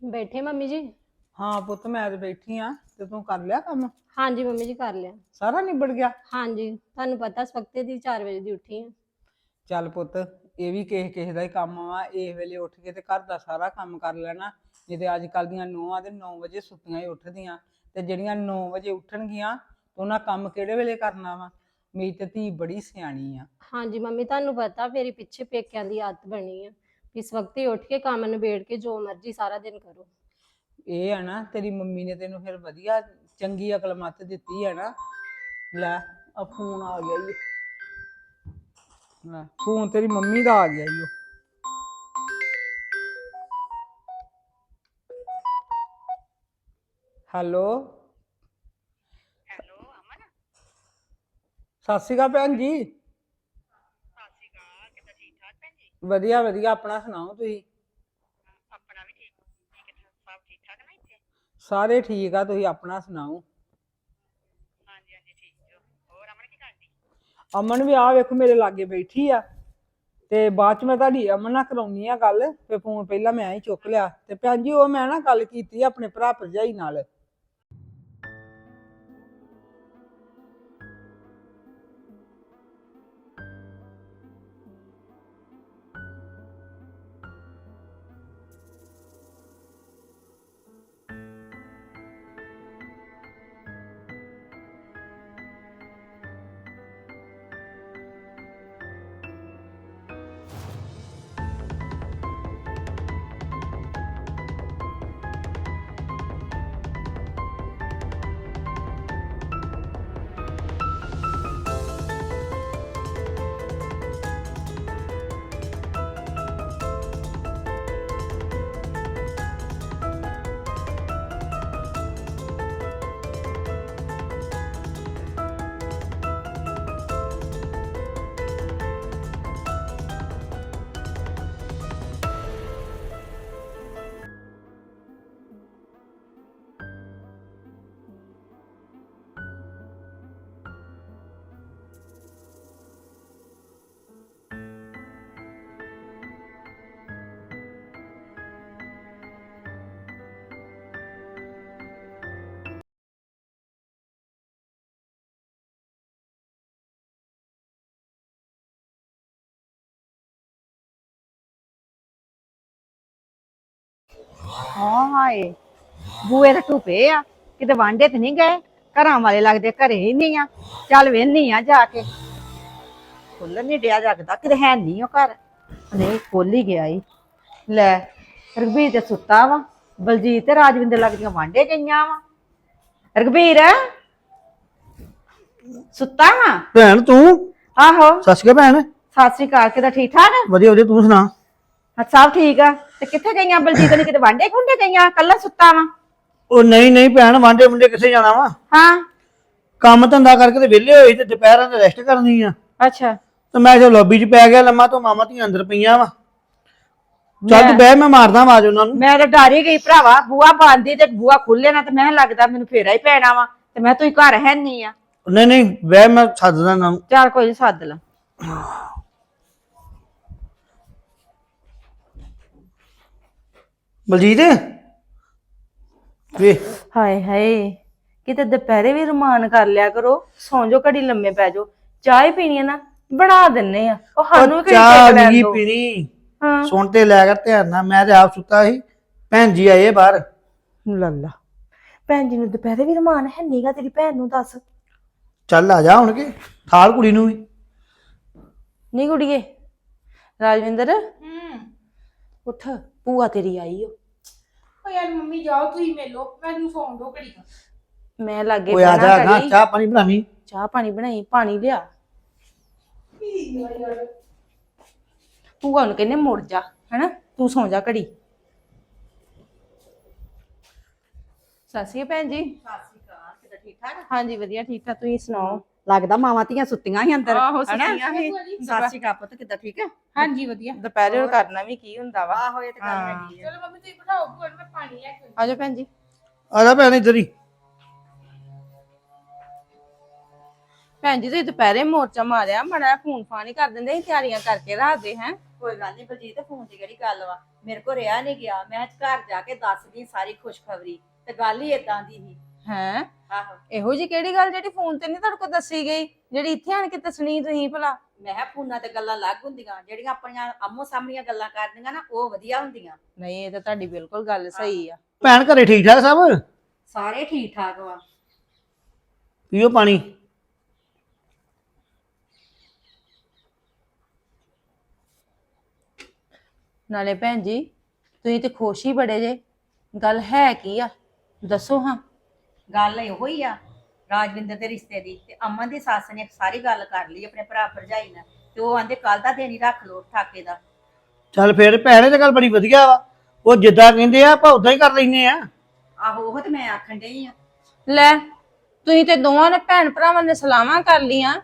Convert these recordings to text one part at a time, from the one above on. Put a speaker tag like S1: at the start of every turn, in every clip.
S1: ਬੈਠੇ ਮੰਮੀ ਜੀ?
S2: ਹਾਂ ਪੁੱਤ ਮੈਂ ਤੇ ਬੈਠੀ ਆ ਤੇ ਤੂੰ ਕਰ ਲਿਆ ਕੰਮ?
S1: ਹਾਂਜੀ ਮੰਮੀ ਜੀ ਕਰ ਲਿਆ।
S2: ਸਾਰਾ ਨਿਬੜ ਗਿਆ?
S1: ਹਾਂਜੀ ਤੁਹਾਨੂੰ ਪਤਾ ਸਵਖਤੇ ਦੀ 4 ਵਜੇ ਦੀ ਉੱਠੀ ਆ।
S2: ਚੱਲ ਪੁੱਤ ਇਹ ਵੀ ਕਿਸੇ ਕਿਸੇ ਦਾ ਹੀ ਕੰਮ ਆ ਇਸ ਵੇਲੇ ਉੱਠ ਕੇ ਤੇ ਘਰ ਦਾ ਸਾਰਾ ਕੰਮ ਕਰ ਲੈਣਾ। ਨਹੀਂ ਤੇ ਅੱਜ ਕੱਲ ਦੀਆਂ ਨੂੰਹਾਂ ਤੇ 9 ਵਜੇ ਸੁੱਤੀਆਂ ਹੀ ਉੱਠਦੀਆਂ ਤੇ ਜਿਹੜੀਆਂ 9 ਵਜੇ ਉੱਠਣਗੀਆਂ ਉਹਨਾਂ ਕੰਮ ਕਿਹੜੇ ਵੇਲੇ ਕਰਨਾ ਵਾ? ਮੇਰੀ ਤੇ ਧੀ ਬੜੀ ਸਿਆਣੀ ਆ।
S1: ਹਾਂਜੀ ਮੰਮੀ ਤੁਹਾਨੂੰ ਪਤਾ ਮੇਰੀ ਪਿੱਛੇ ਪੇਕਿਆਂ ਦੀ ਆਦਤ ਬਣੀ ਆ। ਇਸ ਵਕਤ ਹੀ ਉੱਠ ਕੇ ਕੰਮ ਨਿਬੇੜ ਕੇ ਜੋ ਮਰਜ਼ੀ ਸਾਰਾ ਦਿਨ ਕਰੋ।
S2: ਇਹ ਆ ਨਾ ਤੇਰੀ ਮੰਮੀ ਨੇ ਤੈਨੂੰ ਫਿਰ ਵਧੀਆ ਚੰਗੀ ਅਕਲ ਮੱਤ ਦਿੱਤੀ ਆ ਨਾ। ਲੈ ਆ ਫੋਨ ਆ ਗਿਆ ਈ ਲੈ ਫੋਨ ਤੇਰੀ ਮੰਮੀ ਦਾ ਆ ਗਿਆ ਈ ਓ ਹੈਲੋ।
S3: ਹੈਲੋ ਅਮਨ?
S2: ਸਤਿ ਸ਼੍ਰੀ ਅਕਾਲ ਭੈਣ ਜੀ
S3: ਸਤਿ ਸ਼੍ਰੀ ਅਕਾਲ ਕਿੱਦਾਂ ਠੀਕ ਠਾਕ ਭੈਣ ਜੀ
S2: ਵਧੀਆ ਵਧੀਆ ਆਪਣਾ ਸੁਣਾਓ ਤੁਸੀਂ?
S3: ਆਪਣਾ ਵੀ ਠੀਕ ਠੀਕ ਠਾਕ ਸਭ ਠੀਕ ਠਾਕ ਨਾ ਇੱਥੇ?
S2: ਸਾਰੇ ਠੀਕ ਆ ਤੁਸੀਂ ਆਪਣਾ ਸੁਣਾਓ?
S3: ਹਾਂਜੀ ਹਾਂਜੀ ਠੀਕ ਹੋਰ ਅਮਨ ਕੀ ਕਰਦੀ?
S2: ਅਮਨ ਵੀ ਆ ਵੇਖੋ ਮੇਰੇ ਲਾਗੇ ਬੈਠੀ ਆ। ਤੇ ਬਾਅਦ ਚ ਮੈਂ ਤੁਹਾਡੀ ਅਮਨ ਨਾਲ ਕਰਾਉਣੀ ਆ ਗੱਲ ਤੇ ਫੋਨ ਪਹਿਲਾਂ ਮੈਂ ਹੀ ਚੁੱਕ ਲਿਆ। ਤੇ ਭੈਣ ਜੀ ਉਹ ਮੈਂ ਨਾ ਗੱਲ ਕੀਤੀ ਆਪਣੇ ਭਰਾ ਭਰਜਾਈ ਨਾਲ।
S4: ਹਾਏ ਬੂਏ ਤੇ ਟੁਪੇ ਆ ਕਿਤੇ ਵਾਂਡੇ ਤੇ ਨਹੀਂ ਗਏ? ਘਰਾਂ ਵਾਲੇ ਲੱਗਦੇ ਘਰੇ ਹੀ ਨਹੀਂ ਆ। ਚੱਲ ਵੇਹਨੀ ਆ ਜਾ ਕੇ। ਖੁੱਲ੍ਹ ਨਹੀਂ ਡਿਆ ਜਗਦਾ ਕਿਤੇ ਹੈ ਨਹੀਂ ਉਹ ਘਰ। ਨਹੀਂ ਖੁੱਲ ਹੀ ਗਿਆ ਈ। ਲੈ ਰਘਬੀਰ ਤੇ ਸੁੱਤਾ ਵਾ। ਬਲਜੀਤ ਤੇ ਰਾਜਵਿੰਦਰ ਲੱਗਦੀਆਂ ਵਾਂਡੇ ਗਈਆਂ ਵਾ। ਰਘਬੀਰ ਸੁੱਤਾ ਵਾ?
S5: ਭੈਣ ਤੂੰ?
S4: ਆਹੋ।
S5: ਸ਼੍ਰੀ ਅਕਾਲ ਭੈਣ।
S4: ਸਤਿ ਸ੍ਰੀ ਅਕਾਲ ਕਿਦਾ ਠੀਕ ਠਾਕ
S5: ਵਧੀਆ ਵਧੀਆ ਤੂੰ ਸੁਣਾ?
S4: ਹਾਂ ਸਭ ਠੀਕ ਆ। ਤੇ ਕਿੱਥੇ ਗਈਆਂ ਬਲਜੀਤ? ਨੇ ਕਿਤੇ ਵਾਂਡੇ ਖੁੰਡੇ ਗਈਆਂ? ਕੱਲਾ ਸੁੱਤਾ ਵਾ।
S5: ਉਹ ਨਹੀਂ ਨਹੀਂ ਭੈਣ ਵਾਂਡੇ ਮੁੰਡੇ ਕਿੱਥੇ ਜਾਣਾ ਵਾ?
S4: ਹਾਂ।
S5: ਕੰਮ ਧੰਦਾ ਕਰਕੇ ਤੇ ਵਿਹਲੇ ਹੋਏ ਤੇ ਦੁਪਹਿਰਾਂ ਤੇ ਰੈਸਟ ਕਰਨੀ ਆ।
S4: ਅੱਛਾ।
S5: ਤੇ ਮੈਂ ਜੋ ਲੌਬੀ 'ਚ ਪੈ ਗਿਆ ਲੰਮਾ ਤੋਂ ਮਾਮਾ ਧੀਆਂ ਅੰਦਰ ਪਈਆਂ ਵਾ। ਚੱਲ ਤੂੰ ਬਹਿ ਮੈਂ ਮਾਰਦਾ ਆਵਾਜ਼ ਉਹਨਾਂ ਨੂੰ।
S4: ਮੈਂ ਤਾਂ ਡਰ ਹੀ ਗਈ ਭਰਾਵਾ ਬੂਆ ਬੰਦੀ ਤੇ ਬੂਆ ਖੁੱਲੇ ਨਾ ਤੇ ਮੈਂ ਲੱਗਦਾ ਮੈਨੂੰ ਫੇਰਾ ਹੀ ਪੈਣਾ ਵਾ ਤੇ ਮੈਂ ਤੂੰ ਘਰ ਹੈ ਨਹੀਂ ਆ।
S5: ਨਹੀਂ ਨਹੀਂ ਬਹਿ ਮੈਂ ਸੱਦਦਾ ਨੂੰ।
S4: ਚੱਲ ਕੋਈ ਨੀ ਸੱਦ ਲਾ।
S5: ਬਲਜੀਤ? ਵੇ।
S6: ਹਾਏ ਹਾਏ ਕਿਤੇ ਦੁਪਹਿਰੇ ਵੀ ਰਮਾਨ ਕਰ ਲਿਆ ਕਰੋ ਸੌਂ ਜਾਓ ਘੜੀ ਲੰਮੇ ਪੈ ਜਾਓ। ਚਾਹ ਹੀ ਪੀਣੀ ਹੈ ਨਾ ਬਣਾ ਦਿੰਨੇ ਆ। ਉਹ ਸਾਨੂੰ ਘੜੀ
S5: ਚਾਹ ਨਹੀਂ ਪੀਣੀ।
S6: ਹਾਂ।
S5: ਸੁਣ ਤੇ ਲੈ ਕਰ ਧਿਆਨ ਨਾਲ ਮੈਂ ਤੇ ਆਪ ਸੁੱਤਾ ਸੀ। ਭੈਣ ਜੀ ਆਏ ਬਾਹਰ।
S6: ਲੱਲਾ ਭੈਣ ਜੀ ਨੂੰ ਦੁਪਹਿਰੇ ਵੀ ਰਮਾਨ ਹੈ ਨੀਗਾ ਤੇਰੀ ਭੈਣ ਨੂੰ ਦੱਸ।
S5: ਚੱਲ ਆ ਜਾ ਹੁਣ ਕੇ ਥਾਲ ਕੁੜੀ ਨੂੰ ਵੀ।
S6: ਨਹੀਂ ਕੁੜੀਏ ਰਾਜਵਿੰਦਰ? ਹੂੰ। ਉੱਠ ਭੂਆ ਤੇਰੀ ਆਈ ਓ।
S7: ਯਾਰ ਮੰਮੀ ਜਾਓ ਤੁਸੀਂ ਮਿਲੋ ਮੈਨੂੰ ਸੌਣ ਦੋ ਘੜੀ ਕੁ।
S6: ਮੈਂ ਲਾਗੇ
S5: ਓਏ ਆ ਜਾ ਨਾ
S6: ਘੜੀ।
S5: ਚਾਹ ਪਾਣੀ ਬਣਾਵੀਂ।
S6: ਚਾਹ ਪਾਣੀ ਬਣਾਈ ਪਾਣੀ ਲਿਆ। ਭੂਆ ਨੂੰ ਕਹਿੰਦੇ ਮੁੜ ਜਾ ਹੈਨਾ? ਤੂੰ ਸੌਂ ਜਾ ਘੜੀ। ਸਤਿ ਸ਼੍ਰੀ ਅਕਾਲ ਭੈਣ ਜੀ।
S4: ਠੀਕ ਠਾਕ
S6: ਹਾਂਜੀ ਵਧੀਆ ਠੀਕ ਠਾਕ ਤੁਸੀਂ ਸੁਣਾਓ?
S4: ਲੱਗਦਾ ਮਾਵਾਂ ਧੀਆਂ ਸੁੱਤੀਆਂ ਸੀ ਅੰਦਰ
S6: ਆਹੋ
S4: ਹਨਾ?
S6: ਸੁੱਤੀਆਂ ਸੀ।
S4: ਸਤਿ ਸ਼੍ਰੀ ਅਕਾਲ ਪੁੱਤ ਕਿੱਦਾਂ ਠੀਕ ਹੈ
S7: ਹਾਂਜੀ ਵਧੀਆ।
S6: ਦੁਪਹਿਰੇ ਕਰਨਾ ਵੀ ਕੀ ਹੁੰਦਾ ਵਾ?
S4: ਆਹੋ ਇਹ ਤੇ ਗੱਲ
S6: ਹਾਂ।
S4: ਹੈਗੀ ਆ।
S7: ਚਲੋ ਮੰਮੀ ਤੁਸੀਂ ਬਿਠਾਓ ਭੂਆ ਨੂੰ ਆਉਂਦੀ।
S6: ਆਜੋ ਭੈਣ ਜੀ।
S5: ਆ ਜਾ ਭੈਣ ਇੱਧਰ ਹੀ।
S6: ਭੈਣ ਜੀ ਤੁਸੀਂ ਦੁਪਹਿਰੇ ਮੋਰਚਾ ਮਾਰਿਆ ਮੜਾ ਫੋਨ ਫਾਨ ਹੀ ਕਰ ਦਿੰਦੇ ਸੀ ਤਿਆਰੀਆਂ ਕਰਕੇ ਰੱਖਦੇ ਹੈ।
S4: ਕੋਈ ਗੱਲ ਨਹੀਂ ਬਲਜੀਤ ਫੋਨ ਦੀ ਕਿਹੜੀ ਗੱਲ ਵਾ? ਮੇਰੇ ਕੋ ਰਿਆ ਨਹੀਂ ਗਿਆ। ਮੈਂ ਅੱਜ ਘਰ ਜਾ ਕੇ ਦੱਸਦੀ ਸਾਰੀ ਖੁਸ਼ਖਬਰੀ। ਤੇ ਗੱਲ ਹੀ ਇਦਾਂ ਦੀ ਸੀ।
S6: ਹੈ।
S4: ਆਹੋ।
S6: ਇਹੋ ਜੀ ਕਿਹੜੀ ਗੱਲ ਜਿਹੜੀ ਫੋਨ ਤੇ ਨਹੀਂ ਤੁਹਾਡੇ ਕੋਲ ਦੱਸੀ ਗਈ? ਜਿਹੜੀ ਇੱਥੇ ਆਣ ਕੇ ਦੱਸਣੀ ਤੁਸੀਂ ਭਲਾ।
S4: ਮੈਂ ਕਿਹਾ ਫੋਨਾਂ ਤੇ ਗੱਲਾਂ ਅਲੱਗ ਹੁੰਦੀਆਂ ਜਿਹੜੀਆਂ ਆਪਣੀਆਂ ਆਮੋ ਸਾਹਮਣੀਆਂ ਗੱਲਾਂ ਕਰਦੀਆਂ ਨਾ ਉਹ ਵਧੀਆ ਹੁੰਦੀਆਂ।
S6: ਨਹੀਂ ਇਹ ਤਾਂ ਤੁਹਾਡੀ ਬਿਲਕੁਲ ਗੱਲ ਸਹੀ ਆ।
S5: ਭੈਣ ਘਰੇ ਠੀਕ ਠਾਕ ਸਭ?
S4: ਸਾਰੇ ਠੀਕ ਠਾਕ ਵਾ।
S5: ਪੀਓ ਪਾਣੀ।
S6: ਨਾਲੇ ਭੈਣ ਜੀ ਤੁਸੀਂ ਤੇ ਖੁਸ਼ ਹੀ ਬੜੇ ਜੇ। ਗੱਲ ਹੈ ਕੀ ਆ? ਦੱਸੋ ਹਾਂ।
S4: ਗੱਲ ਇਹੋ ਹੀ ਆ ਰਾਜਵਿੰਦਰ ਦੇ ਰਿਸ਼ਤੇ ਦੀ ਤੇ ਅਮਨ ਦੀ ਸੱਸ ਨੇ ਸਾਰੀ ਗੱਲ ਕਰ ਲਈ ਆਪਣੇ ਭਰਾ ਭਰਜਾਈ ਨਾਲ ਤੇ ਉਹ ਆਂਦੇ ਕੱਲ ਦਾ ਦਿਨ ਹੀ ਰੱਖ ਲਓ ਠਾਕੇ ਦਾ।
S5: ਚੱਲ ਫੇਰ ਭੈਣੇ ਤੇ ਗੱਲ ਬੜੀ ਵਧੀਆ ਵਾ ਉਹ ਜਿੱਦਾਂ ਕਹਿੰਦੇ ਆ ਆਪਾਂ ਉਦਾਂ ਹੀ ਕਰ ਲੈਨੇ ਆ।
S4: ਆਹੋ ਉਹ ਤੇ ਮੈਂ ਆਖਣ ਡਈ ਆ।
S6: ਲੈ ਤੁਸੀਂ ਤੇ ਦੋਵਾਂ ਨੇ ਭੈਣ ਭਰਾਵਾਂ ਨੇ ਸਲਾਹਾਂ ਕਰ ਲੀਆਂ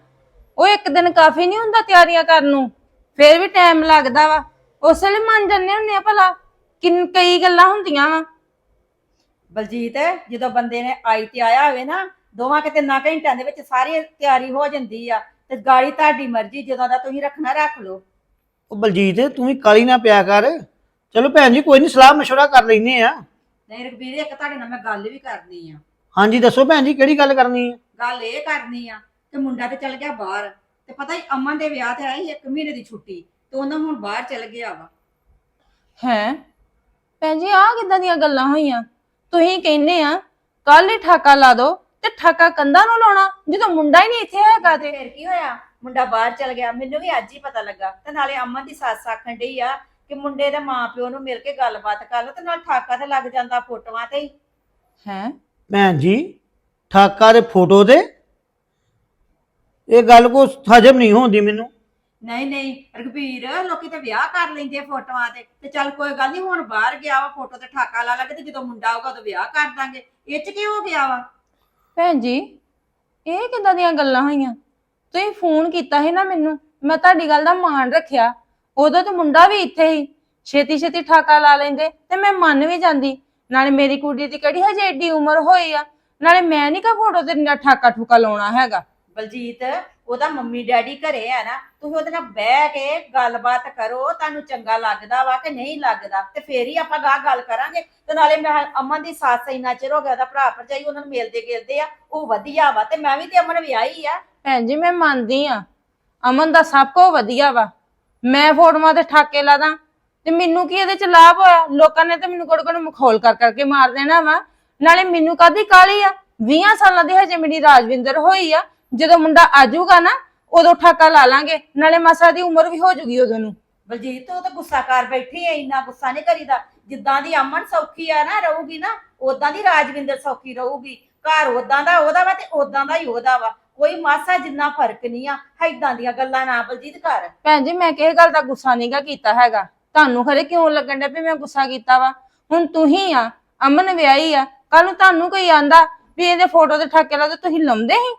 S6: ਉਹ ਇੱਕ ਦਿਨ ਕਾਫੀ ਨਹੀਂ ਹੁੰਦਾ ਤਿਆਰੀਆਂ ਕਰਨ ਨੂੰ ਫੇਰ ਵੀ ਟਾਈਮ ਲੱਗਦਾ ਵਾ। ਉਸ ਵੇਲੇ ਮੰਨ ਜੰਨੇ ਹੁੰਦੇ ਆ ਭਲਾ ਕਿੰਨ ਕਈ ਗੱਲਾਂ ਹੁੰਦੀਆਂ ਵਾ।
S4: ਬਲਜੀਤ ਜਦੋਂ ਬੰਦੇ ਨੇ ਆਈ ਤੇ ਆਇਆ ਹੋਵੇ ਨਾ ਦੋਵਾਂ ਕਿਤੇ ਨਾ ਘੰਟਿਆਂ ਦੇ ਵਿੱਚ ਸਾਰੀ ਤਿਆਰੀ ਹੋ ਜਾਂਦੀ ਆ ਤੇ ਗਾੜੀ ਤੁਹਾਡੀ ਮਰਜ਼ੀ ਜਦੋਂ ਦਾ ਤੁਸੀਂ ਰੱਖਣਾ ਰੱਖ ਲਓ।
S5: ਉਹ ਬਲਜੀਤ ਤੂੰ ਵੀ ਕਾਲੀ ਨਾ ਪਿਆ ਕਰ। ਚਲੋ ਭੈਣ ਜੀ ਕੋਈ ਨਹੀਂ ਸਲਾਹ ਮਸ਼ਵਰਾ ਕਰ ਲੈਨੇ ਆ।
S4: ਨਹੀਂ ਰਘਬੀਰ ਇੱਕ ਤੁਹਾਡੇ ਨਾਲ ਮੈਂ ਗੱਲ ਵੀ ਕਰਨੀ ਆ।
S5: ਹਾਂਜੀ ਦੱਸੋ ਭੈਣ ਜੀ ਕਿਹੜੀ ਗੱਲ ਕਰਨੀ ਹੈ
S4: ਗੱਲ ਇਹ ਕਰਨੀ ਆ ਕਿ ਮੁੰਡਾ ਤੇ ਚਲ ਗਿਆ ਬਾਹਰ ਤੇ ਪਤਾ ਹੀ ਅਮਨ ਦੇ ਵਿਆਹ ਤੇ ਆਈ ਇੱਕ ਮਹੀਨੇ ਦੀ ਛੁੱਟੀ ਤੇ ਉਹਨਾਂ ਹੁਣ ਬਾਹਰ ਚਲ ਗਿਆ ਵਾ।
S6: ਹੈ? ਭੈਣ ਜੀ ਆਹ ਕਿੱਦਾਂ ਦੀਆਂ ਗੱਲਾਂ ਹੋਈਆਂ? ਤੁਸੀਂ ਕਹਿੰਦੇ ਆ ਕੱਲ ਹੀ ਠਾਕਾ ਲਾ ਦੋ ਤੇ ਠਾਕਾ ਕੰਧਾਂ ਨੂੰ ਲਾਉਣਾ ਜਦੋਂ ਮੁੰਡਾ ਹੀ ਨਹੀਂ ਇੱਥੇ ਹੈਗਾ ਤੇ।
S4: ਫਿਰ ਕੀ ਹੋਇਆ? ਮੁੰਡਾ ਬਾਹਰ ਚਲ ਗਿਆ। ਮੈਨੂੰ ਵੀ ਅੱਜ ਹੀ ਪਤਾ ਲੱਗਾ ਤੇ ਨਾਲੇ ਅਮਨ ਦੀ ਸੱਸ ਆਖਣ ਡਈ ਆ ਕਿ ਮੁੰਡੇ ਦੇ ਮਾਪਿਓ ਨੂੰ ਮਿਲ ਕੇ ਗੱਲਬਾਤ ਕਰ ਲਓ ਤੇ ਨਾਲ ਠਾਕਾ ਤੇ ਲੱਗ ਜਾਂਦਾ ਫੋਟੋਆਂ ਤੇ ਹੀ।
S6: ਹੈ?
S5: ਭੈਣ ਜੀ ਠਾਕਾ ਦੇ ਫੋਟੋ ਦੇ ਇਹ ਗੱਲ ਕੋ ਹਜਮ ਨਹੀਂ ਹੁੰਦੀ ਮੈਨੂੰ।
S4: ਨਹੀਂ ਨਹੀਂ, ਰਘਬੀਰ, ਲੋਕੀ ਤੇ ਵਿਆਹ ਕਰ ਲੈਂਦੇ ਆ ਫੋਟੋਆਂ ਤੇ। ਤੇ ਚੱਲ ਕੋਈ ਗੱਲ ਨਹੀਂ, ਹੁਣ ਬਾਹਰ ਗਿਆ ਵਾ, ਫੋਟੋ ਤੇ ਠਾਕਾ ਲਾ ਲਾਂਗੇ ਤੇ ਜਦੋਂ ਮੁੰਡਾ ਆਊਗਾ ਉਦੋਂ ਵਿਆਹ ਕਰ ਦਾਂਗੇ। ਇਹ ਚ ਕੀ ਹੋ ਗਿਆ ਵਾ?
S6: ਭੈਣ ਜੀ, ਇਹ ਕਿੱਦਾਂ ਦੀਆਂ ਗੱਲਾਂ ਹੋਈਆਂ? ਤੁਸੀਂ ਫੋਨ ਕੀਤਾ ਸੀ ਨਾ ਮੈਨੂੰ, ਮੈਂ ਤੁਹਾਡੀ ਗੱਲ ਦਾ ਮਾਣ ਰੱਖਿਆ। ਉਦੋਂ ਤੇ ਮੁੰਡਾ ਵੀ ਇੱਥੇ ਹੀ। ਛੇਤੀ ਛੇਤੀ ਠਾਕਾ ਲਾ ਲੈਂਦੇ ਤੇ ਮੈਂ ਮੰਨ ਵੀ ਜਾਂਦੀ। ਨਾਲੇ ਮੇਰੀ ਕੁੜੀ ਦੀ ਕਿਹੜੀ ਹਜੇ ਏਡੀ ਉਮਰ ਹੋਈ ਆ? ਨਾਲੇ ਮੈਂ ਨਹੀਂ ਕਾ ਫੋਟੋ ਤੇ ਠਾਕਾ ਠੁਕਾ ਲਾਉਣਾ ਹੈਗਾ।
S4: ਬਲਜੀਤ, ਉਹਦਾ ਮੰਮੀ ਡੈਡੀ ਘਰੇ ਆ ਨਾ, ਤੁਸੀਂ ਉਹਦੇ ਨਾਲ ਬਹਿ ਕੇ ਗੱਲਬਾਤ ਕਰੋ, ਤੁਹਾਨੂੰ ਚੰਗਾ ਲੱਗਦਾ ਵਾ ਕਿ ਨਹੀਂ ਲੱਗਦਾ, ਤੇ ਫੇਰ ਹੀ ਆਪਾਂ ਗਾਹ ਗੱਲ ਕਰਾਂਗੇ। ਤੇ ਨਾਲੇ ਮੈਂ ਅਮਨ ਦੀ ਸੱਸ ਇੰਨਾ ਚਿਰ ਹੋ ਗਿਆ, ਉਹਦਾ ਭਰਾ ਭਰਜਾਈ ਉਹਨਾਂ ਨੂੰ ਮਿਲਦੇ ਗਿਲਦੇ ਆ, ਉਹ ਵਧੀਆ ਵਾ, ਤੇ ਮੈਂ ਵੀ ਤੇ ਅਮਨ ਵਿਆਹੀ ਆ।
S6: ਭੈਣ ਜੀ, ਮੈਂ ਮੰਨਦੀ ਆ। ਅਮਨ ਦਾ ਸਭ ਕੁਝ ਵਧੀਆ ਵਾ। ਮੈਂ ਫੋਟੋਆਂ ਤੇ ਠਾਕੇ ਲਾ ਦਾਂ ਤੇ ਮੈਨੂੰ ਕੀ ਇਹਦੇ ਚ ਲਾਭ ਹੋਇਆ? ਲੋਕਾਂ ਨੇ ਤੇ ਮੈਨੂੰ ਕੋੜ ਕੋੜ ਮਖੌਲ ਕਰ ਕਰਕੇ ਮਾਰ ਦੇਣਾ ਵਾ। ਨਾਲੇ ਮੈਨੂੰ ਕਾਦੀ ਕਾਲੀ ਆ? 20 ਸਾਲਾਂ ਦੀ ਹਜੇ ਮੇਰੀ ਰਾਜਵਿੰਦਰ ਹੋਈ ਆ। ਜਦੋਂ ਮੁੰਡਾ ਆਜੂਗਾ ਨਾ ਉਦੋਂ ਠਾਕਾ ਲਾ ਲਾਂਗੇ ਨਾਲੇ ਮਾਸਾ ਦੀ ਉਮਰ ਵੀ ਹੋ ਜੂਗੀ ਉਦੋਂ ਨੂੰ।
S4: ਬਲਜੀਤ ਉਹ ਤਾਂ ਗੁੱਸਾ ਕਰ ਬੈਠੀ ਐ ਇੰਨਾ ਗੁੱਸਾ ਨਹੀਂ ਕਰੀਦਾ। ਜਿੱਦਾਂ ਦੀ ਅਮਨ ਸੌਖੀ ਆ ਨਾ ਰਹੂਗੀ ਨਾ ਉਦਾਂ ਦੀ ਰਾਜਵਿੰਦਰ ਸੌਖੀ ਰਹੂਗੀ। ਘਰ ਉਦਾਂ ਦਾ ਉਹਦਾ ਵਾ ਤੇ ਉਦਾਂ ਦਾ ਹੀ ਉਹਦਾ ਵਾ। ਕੋਈ ਮਾਸਾ ਜਿੰਨਾ ਫ਼ਰਕ ਨਹੀਂ ਆ ਏਦਾਂ ਦੀਆਂ ਗੱਲਾਂ ਨਾ ਬਲਜੀਤ ਕਰ।
S6: ਭੈਣ ਜੀ ਮੈਂ ਕਿਸੇ ਗੱਲ ਦਾ ਗੁੱਸਾ ਨਹੀਂਗਾ ਕੀਤਾ ਹੈਗਾ। ਤੁਹਾਨੂੰ ਖਰੇ ਕਿਉਂ ਲੱਗਣ ਡਿਆ ਵੀ ਮੈਂ ਗੁੱਸਾ ਕੀਤਾ ਵਾ? ਹੁਣ ਤੁਸੀਂ ਆ ਅਮਨ ਵਿਆਹੀ ਆ ਕੱਲ ਨੂੰ ਤੁਹਾਨੂੰ ਕੋਈ ਆਂਦਾ ਵੀ ਇਹਦੇ ਫੋਟੋ ਤੇ ਠਾਕੇ ਲਾ ਤੇ ਤੁਸੀਂ ਲਾਉਂਦੇ ਹੀ?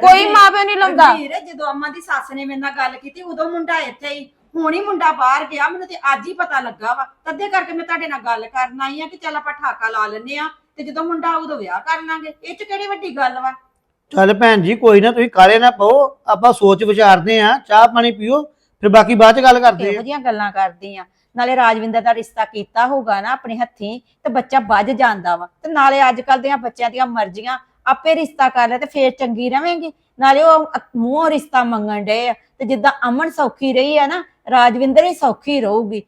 S6: ਕੋਈ
S4: ਰਣਵੀਰ-
S6: ਮਾਪਿਓ ਨਹੀਂ ਲਾਉਂਦਾ।
S4: ਰਣਵੀਰ, ਜਦੋਂ ਅਮਨ ਦੀ ਸੱਸ ਨੇ ਮੇਰੇ ਨਾਲ ਗੱਲ ਕੀਤੀ ਉਦੋਂ ਮੁੰਡਾ ਇੱਥੇ ਹੀ ਹੁਣ ਹੀ ਮੁੰਡਾ ਬਾਹਰ ਗਿਆ ਮੈਨੂੰ ਤੇ ਅੱਜ ਹੀ ਪਤਾ ਲੱਗਾ ਵਾ। ਤਦੇ ਕਰਕੇ ਮੈਂ ਤੁਹਾਡੇ ਨਾਲ ਗੱਲ ਕਰਨ ਆਈ ਆ ਕਿ ਚੱਲ ਆਪਾਂ ਠਾਕਾ ਲਾ ਲੈਨੇ ਆ ਤੇ ਜਦੋਂ ਮੁੰਡਾ ਆਊ ਉਦੋਂ ਵਿਆਹ ਕਰ ਲਾਂਗੇ। ਇਹ ਚ ਕਿਹੜੀ ਵੱਡੀ ਗੱਲ ਵਾ?
S5: ਚੱਲ ਭੈਣ ਜੀ ਕੋਈ ਨਾ ਤੁਸੀਂ ਕਾਲੇ ਨਾ ਪਾਓ। ਆਪਾਂ ਸੋਚ ਵਿਚਾਰਦੇ ਆ ਚਾਹ ਪਾਣੀ ਪੀਓ ਫਿਰ ਬਾਕੀ ਬਾਅਦ ਚ ਗੱਲ ਕਰਦੇ
S4: ਇਹੋ
S5: ਆ
S4: ਜਿਹੀਆਂ ਗੱਲਾਂ ਕਰਦੀ ਆ? ਨਾਲੇ ਰਾਜਵਿੰਦਰ ਦਾ ਰਿਸ਼ਤਾ ਕੀਤਾ ਹੋਊਗਾ ਨਾ ਆਪਣੇ ਹੱਥੀਂ ਤੇ ਬੱਚਾ ਵੱਜ ਜਾਂਦਾ ਵਾ। ਤੇ ਨਾਲੇ ਅੱਜ ਕੱਲ ਦੀਆਂ ਬੱਚਿਆਂ ਦੀਆਂ ਮਰਜ਼ੀਆਂ ਆਪੇ ਰਿਸ਼ਤਾ ਕਰ ਲੈ ਤੇ ਫੇਰ ਚੰਗੀ ਰਵੇਂਗੀ। ਨਾਲੇ ਉਹ ਅ- ਮੂੰਹੋਂ ਰਿਸ਼ਤਾ ਮੰਗਣ ਡਏ ਆ ਤੇ ਜਿੱਦਾਂ ਅਮਨ ਸੌਖੀ ਰਹੀ ਆ ਨਾ, ਰਾਜਵਿੰਦਰ ਹੀ ਸੌਖੀ ਰਹੂਗੀ।